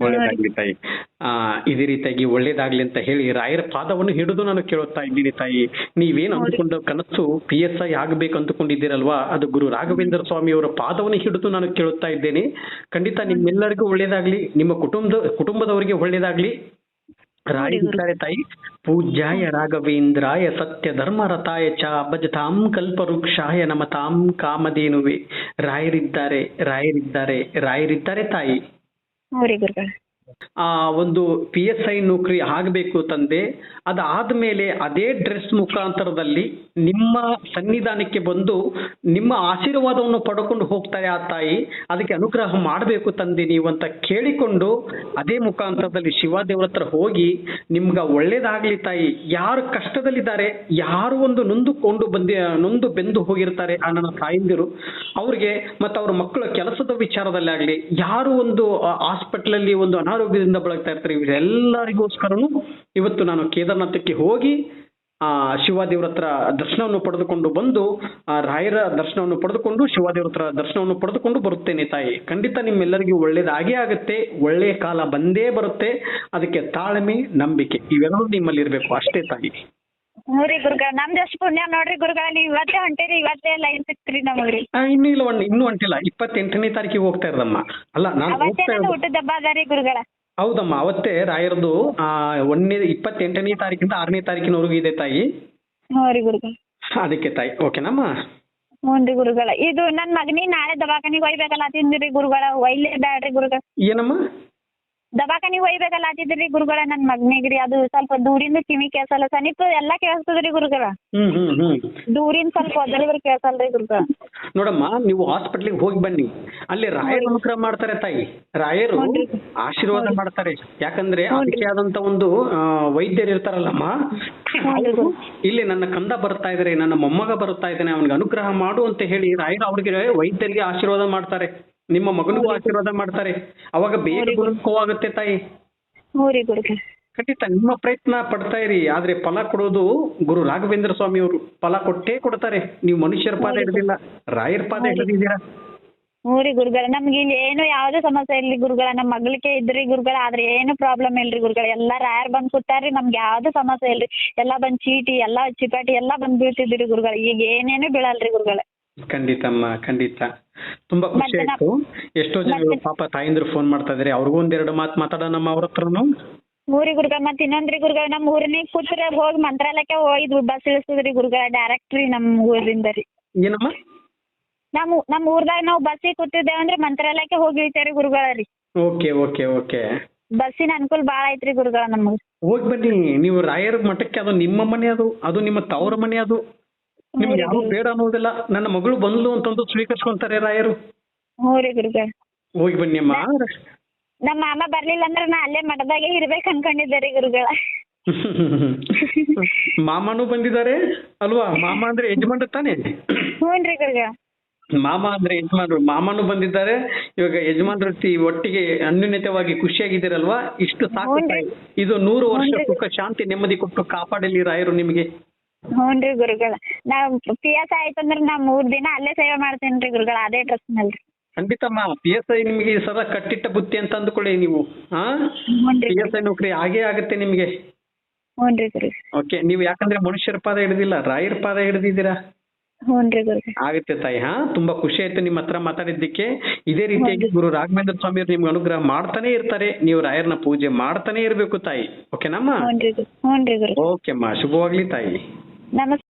A: ಒಳ್ಳೇದಾಗ್ಲಿ ತಾಯಿ. ಆ ಇದೇ ರೀತಿಯಾಗಿ ಒಳ್ಳೇದಾಗ್ಲಿ ಅಂತ ಹೇಳಿ ರಾಯರ ಪಾದವನ್ನು ಹಿಡಿದು ನಾನು ಕೇಳುತ್ತಾ ಇದ್ದೀನಿ ತಾಯಿ. ನೀವೇನ್ ಅಂದುಕೊಂಡ ಕನಸು ಪಿ ಎಸ್ ಐ ಆಗ್ಬೇಕು ಅಂದುಕೊಂಡಿದ್ದೀರಲ್ವಾ? ಅದು ಗುರು ರಾಘವೇಂದ್ರ ಸ್ವಾಮಿ ಅವರ ಪಾದವನ್ನು ಹಿಡಿದು ನಾನು ಕೇಳುತ್ತಾ ಇದ್ದೇನೆ. ಖಂಡಿತ ನಿಮ್ಮೆಲ್ಲರಿಗೂ ಒಳ್ಳೇದಾಗ್ಲಿ. ನಿಮ್ಮ ಕುಟುಂಬದ ಕುಟುಂಬದವರಿಗೆ ಒಳ್ಳೇದಾಗ್ಲಿ. ರಾಯರಿದ್ದಾರೆ ತಾಯಿ. ಪೂಜ್ಯಾಯ ರಾಘವೇಂದ್ರಾಯ ಸತ್ಯ ಧರ್ಮ ರಥಾಯ ಚ ಭಜತಾಂ ಕಲ್ಪವೃಕ್ಷಾಯ ನಮತಾಂ ಕಾಮಧೇನುವೆ. ರಾಯರಿದ್ದಾರೆ ರಾಯರಿದ್ದಾರೆ ರಾಯರಿದ್ದಾರೆ ತಾಯಿ. ಆ ಒಂದು ಪಿ ಎಸ್ ಐ ನೌಕರಿ ಆಗ್ಬೇಕು ತಂದೆ. ಅದಾದ್ಮೇಲೆ ಅದೇ ಡ್ರೆಸ್ ಮುಖಾಂತರದಲ್ಲಿ ನಿಮ್ಮ ಸನ್ನಿಧಾನಕ್ಕೆ ಬಂದು ನಿಮ್ಮ ಆಶೀರ್ವಾದವನ್ನು ಪಡ್ಕೊಂಡು ಹೋಗ್ತಾರೆ ಆ ತಾಯಿ. ಅದಕ್ಕೆ ಅನುಗ್ರಹ ಮಾಡಬೇಕು ತಂದೆ ನೀವು ಅಂತ ಕೇಳಿಕೊಂಡು ಅದೇ ಮುಖಾಂತರದಲ್ಲಿ ಶಿವದೇವರ ಹತ್ರ ಹೋಗಿ ನಿಮ್ಗ ಒಳ್ಳೇದಾಗ್ಲಿ ತಾಯಿ. ಯಾರು ಕಷ್ಟದಲ್ಲಿದ್ದಾರೆ, ಯಾರು ಒಂದು ನೊಂದುಕೊಂಡು ಬಂದಿ, ನೊಂದು ಬೆಂದು ಹೋಗಿರ್ತಾರೆ ಆ ನನ್ನ ತಾಯಿಂದಿರು. ಅವ್ರಿಗೆ ಮತ್ತು ಅವ್ರ ಮಕ್ಕಳ ಕೆಲಸದ ವಿಚಾರದಲ್ಲಿ ಆಗ್ಲಿ ಯಾರು ಒಂದು ಹಾಸ್ಪಿಟ್ಲಲ್ಲಿ ಒಂದು ಅನಾರೋಗ್ಯದಿಂದ ಬಳಗ್ತಾ ಇರ್ತಾರೆ, ಇವರೆಲ್ಲರಿಗೋಸ್ಕರನು ಇವತ್ತು ನಾನು ಕೇದಾರ್ನಾಥಕ್ಕೆ ಹೋಗಿ ಆ ಶಿವಾದೇವ್ರತ್ರ ದರ್ಶನವನ್ನು ಪಡೆದುಕೊಂಡು ಬಂದು ಆ ರಾಯರ ದರ್ಶನವನ್ನು ಪಡೆದುಕೊಂಡು ಶಿವಾದೇವ್ರತ್ರ ದರ್ಶನವನ್ನು ಪಡೆದುಕೊಂಡು ಬರುತ್ತೇನೆ ತಾಯಿ. ಖಂಡಿತ ನಿಮ್ಮೆಲ್ಲರಿಗೂ ಒಳ್ಳೇದಾಗೇ ಆಗುತ್ತೆ ಒಳ್ಳೆಯ ಕಾಲ ಬಂದೇ ಬರುತ್ತೆ ಅದಕ್ಕೆ ತಾಳ್ಮೆ ನಂಬಿಕೆ ಇವೆಲ್ಲವೂ ನಿಮ್ಮಲ್ಲಿ ಇರಬೇಕು ಅಷ್ಟೇ ತಾಯಿ.
B: ಗುರುಗಳ ನಮ್ದು ಪುಣ್ಯ ನೋಡ್ರಿ ಗುರುಗಳ ನೀವು ಇವತ್ತೇ ಹೊಂಟೀರಿ ಇವತ್ತೇ ಲೈನ್ ಸಿಕ್ತ್ರಿ ನಮಗ್ರಿ
A: ಆ, ಇನ್ನೂ ಇಲ್ಲ ಇನ್ನೂ ಹೊಂಟಿಲ್ಲ ಇಪ್ಪತ್ತೆಂಟನೇ ತಾರೀಕಿಗೆ ಹೋಗ್ತಾ ಇರೋದಮ್ಮ. ಅಲ್ಲ ನಾನು ಹೋಗ್ತಾ ಇರೋದು
B: ಊಟದ ಹಬ್ಬ ಅದ ರೀ ಗುರುಗಳ.
A: ಹೌದಮ್ಮ ಅವತ್ತೇ ರಾಯರದು ಒಂದನೇ ಇಪ್ಪತ್ತೆಂಟನೇ ತಾರೀಕಿಂದ ಆರನೇ ತಾರೀಕಿನವರೆಗೂ ಇದೆ ತಾಯಿ?
B: ಹ್ಞೂ ರೀ ಗುರುಗಳ.
A: ಅದಕ್ಕೆ ತಾಯಿ ಓಕೆನಮ್ಮ?
B: ಹ್ಞೂ ರೀ ಗುರುಗಳ. ಇದು ನನ್ನ ಮಗನಿಗೆ ನಾಳೆ ದವಾಖಾನಿಗೆ ಒಯ್ಬೇಕಲ್ಲ ತಿಂದಿರಿ ಗುರುಗಳ ಒಯ್ಲೇ ಬ್ಯಾಡ್ರಿ ಗುರುಗಳ.
A: ಏನಮ್ಮ?
B: ದವಾಖಾನಿಗೆ ಒಯ್ಬೇಕಲ್ಲ ಆತಿದ್ರಿ ಗುರುಗಳ ನನ್ನ ಮಗನಿಗ್ರಿ ಅದು ಸ್ವಲ್ಪ ದೂರಿಂದ ಕಿವಿ ಕೇಳ್ಸಲ್ಲ ಸಮೀಪ ಎಲ್ಲ ಕೇಳಿಸ್ತದ್ರಿ ಗುರುಗಳ?
A: ಹ್ಮ್ ಹ್ಮ್ ಹ್ಮ್.
B: ದೂರಿಂದ ಸ್ವಲ್ಪ ಒದರಿದ್ರೆ ಕೇಳ್ಸಲ್ರಿ ಗುರುಗಳ.
A: ನೋಡಮ್ಮ ನೀವು ಹಾಸ್ಪಿಟ್ಲಿಗೆ ಹೋಗಿ ಬನ್ನಿ. ಅಲ್ಲಿ ರಾಯರು ಅನುಗ್ರಹ ಮಾಡ್ತಾರೆ ತಾಯಿ. ರಾಯರು ಆಶೀರ್ವಾದ ಮಾಡ್ತಾರೆ. ಯಾಕಂದ್ರೆ. ಅದಕ್ಕೆ ಆದಂತ ಒಂದು ಆ, ವೈದ್ಯರು ಇರ್ತಾರಲ್ಲಮ್ಮ. ಇಲ್ಲಿ ನನ್ನ ಕಂದ ಬರ್ತಾ ಇದಾರೆ ನನ್ನ ಮೊಮ್ಮಗ ಬರ್ತಾ ಇದ್ದಾನೆ ಅವನಿಗೆ ಅನುಗ್ರಹ ಮಾಡು ಅಂತ ಹೇಳಿ ರಾಯರು ಅವ್ರಿಗೆ ವೈದ್ಯರಿಗೆ ಆಶೀರ್ವಾದ ಮಾಡ್ತಾರೆ. ನಿಮ್ಮ ಮಗನಿಗೂ ಆಶೀರ್ವಾದ ಮಾಡ್ತಾರೆ. ಅವಾಗ ಬೇಗ. ಗುಣಮುಖವಾಗುತ್ತೆ ತಾಯಿ.
B: ಹ್ಞೂ
A: ಖಂಡಿತ ನಿಮ್ಮ ಪ್ರಯತ್ನ ಪಡ್ತಾ ಇರಿ. ಆದ್ರೆ ಫಲ ಕೊಡೋದು ಗುರು ರಾಘವೇಂದ್ರ ಸ್ವಾಮಿ ಅವರು. ಫಲ ಕೊಟ್ಟೇ ಕೊಡ್ತಾರೆ. ನೀವು ಮನುಷ್ಯರ ಪಾದ. ಹಿಡಿದಿಲ್ಲ ರಾಯರ ಪಾದ. ಹಿಡಿದಿದ್ದೀರಾ?
B: ಹ್ಞೂ ಗುರುಗಳ ನಮ್ಗೆ ಇಲ್ಲಿ ಏನು ಯಾವುದೇ ಸಮಸ್ಯೆ ಇಲ್ರಿ ಗುರುಗಳ. ನಮ್ಮ ಮಗಳಿಗೆ ಇದ್ರಿ ಗುರುಗಳ ಆದ್ರೆ ಏನು ಪ್ರಾಬ್ಲಮ್ ಇಲ್ರಿ ಗುರುಗಳ. ಎಲ್ಲ ರಾಯರ್ ಬಂದ್ ಕೊಟ್ಟಾರ್ರಿ ನಮ್ಗೆ ಯಾವ್ದೇ ಸಮಸ್ಯೆ ಇಲ್ರಿ. ಎಲ್ಲ ಬಂದ್ ಚೀಟಿ ಎಲ್ಲ ಚಿಪಾಟಿ ಎಲ್ಲ ಬಂದ್ ಬೀಳ್ತಿದ್ರಿ ಗುರುಗಳ. ಈಗ ಏನೇನು ಬೀಳಲ್ರಿ ಗುರುಗಳ.
A: ಖಂಡಿತಮ್ಮ ಖಂಡಿತ. ತುಂಬಾ ಖುಷಿ ಆಯ್ತು. ಎಷ್ಟೋ ಜನ ಪಾಪ ತಾಯಿಂದ್ರು ಫೋನ್ ಮಾಡ್ತಾ ಇದಾರೆ. ಅವ್ರಿಗೂ ಒಂದೆರಡು ಮಾತು ಮಾತಾಡೋಣಮ್ಮ ಅವ್ರ ಹತ್ರನು?
B: ಊರಿ ಗುರುಗಳ ಮತ್ತೆ ಇನ್ನೊಂದ್ರಿ ಗುರುಗಳ ನಮ್ಮ ಊರಿನ ಕೂತ್ರೆ ಹೋಗಿ ಮಂತ್ರಾಲಯಕ್ಕೆ ಹೋಗಿ ಬಸ್ ಇಳಿಸ್ತದ್ರಿ ಗುರುಗಳ ಡೈರೆಕ್ಟ್ ರೀ ನಮ್ಮ ಊರಿಂದ ರೀ.
A: ಏನಮ್ಮ?
B: ನಮ್ಮ ನಮ್ಮ ಊರ್ದಾಗ ನಾವು ಬಸ್ಸಿಗೆ ಕೂತಿದ್ದೇವೆ ಅಂದ್ರೆ ಮಂತ್ರಾಲಯಕ್ಕೆ ಹೋಗಿ ಇಳಿತೇವ್ರಿ ಗುರುಗಳ ರೀ.
A: Okay okay okay.
B: ಬಸ್ಸಿನ ಅನುಕೂಲ ಬಾಳ ಐತ್ರಿ ಗುರುಗಳ ನಮ್ಗೆ.
A: ಹೋಗಿ ಬನ್ನಿ. ನೀವು ರಾಯರ ಮಠಕ್ಕೆ ಅದು ನಿಮ್ಮ ಮನೆ ಅದು. ಅದು ನಿಮ್ಮ ತವರ ಮನೆ ಅದು. ನಿಮ್ಗೆ ಯಾರು ಬೇಡ ಅನ್ನೋದಿಲ್ಲ. ನನ್ನ ಮಗಳು ಬಂದ್ಲು ಅಂತಂದು ಸ್ವೀಕರಿಸ್ಕೊಂತಾರೆ ರಾಯರು.
B: ಹ್ಞೂ ರೀ ಗುರುಗಳ
A: ಹೋಗಿ ಬನ್ನಿ ಅಮ್ಮ.
B: ನಮ್ಮ ಮಾಮ ಬರ್ಲಿಲ್ಲ ಅಂದ್ರೆ ನಾ ಅಲ್ಲೇ ಮಠದಾಗೆ ಇರ್ಬೇಕು ಅನ್ಕೊಂಡಿದ್ದೆ ರೀ ಗುರುಗಳ.
A: ಮಾಮನು ಬಂದಿದ್ದಾರೆ ಅಲ್ವಾ? ಮಾಮ ಅಂದ್ರೆ ಯಜಮಾನ್ರು ತಾನೇ?
B: ಹ್ಞೂ ರೀ ಗುರುಗಳ.
A: ಮಾಮ ಅಂದ್ರೆ ಯಜಮಾನ್ರು. ಮಾಮನು ಬಂದಿದ್ದಾರೆ. ಇವಾಗ ಯಜಮಾನ್ರ ಒಟ್ಟಿಗೆ ಅನ್ಯೂನ್ಯತವಾಗಿ ಖುಷಿಯಾಗಿದ್ದೀರಲ್ವಾ? ಇಷ್ಟು ಸಾಕು ಇದು ನೂರು ವರ್ಷ. ಸುಖ ಶಾಂತಿ ನೆಮ್ಮದಿ ಕೊಟ್ಟು ಕಾಪಾಡಲಿ ರಾಯರು ನಿಮಗೆ.
B: ಹ್ಞೂ ರೀ ಗುರುಗಳ ನಾ ಪಿ ಎಸ್ ಆಯ್ತಂದ್ರೆ ನಾ ಮೂರ್ ದಿನ ಅಲ್ಲೇ ಸೇವೆ ಮಾಡ್ತೇನ್ರಿ ಗುರುಗಳ ಅದೇ ಟ್ರಸ್ಟ್ನಲ್ಲಿ
A: ಖಂಡಿತಮ್ಮ ಪಿ ಎಸ್ ಐ ನಿಮಗೆ ಸದಾ ಕಟ್ಟಿಟ್ಟ ಬುತ್ತಿ ಅಂತ ಅಂದ್ಕೊಳ್ಳಿ ನೀವು. ಹಾ ಪಿ ಎಸ್ ಐ ನೌಕರಿ ಆಗೇ ಆಗುತ್ತೆ ನಿಮಗೆ.
B: ಹ್ಞೂನ್ರಿ ಗುರು.
A: ಓಕೆ ನೀವು ಯಾಕಂದ್ರೆ ಮನುಷ್ಯರ ಪಾದ ಹಿಡಿದಿಲ್ಲ ರಾಯರ ಪಾದ ಹಿಡಿದಿದ್ದೀರಾ?
B: ಗುರುಗಳ
A: ಆಗುತ್ತೆ ತಾಯಿ ಹಾ? ತುಂಬಾ ಖುಷಿ ಆಯ್ತು ನಿಮ್ಮ ಹತ್ರ ಮಾತಾಡಿದ್ದಕ್ಕೆ. ಇದೇ ರೀತಿಯಾಗಿ ಗುರು. ರಾಘವೇಂದ್ರ ಸ್ವಾಮಿ ಅವ್ರು ನಿಮ್ಗೆ ಅನುಗ್ರಹ ಮಾಡ್ತಾನೆ ಇರ್ತಾರೆ. ನೀವು ರಾಯರ್ನ ಪೂಜೆ ಮಾಡ್ತಾನೆ ಇರ್ಬೇಕು ತಾಯಿ. ಓಕೆನಮ್ಮ?
B: ಹ್ಞೂ ಗುರು.
A: ಓಕೆ ಅಮ್ಮ ಶುಭವಾಗ್ಲಿ ತಾಯಿ.
B: നമസ്കാരം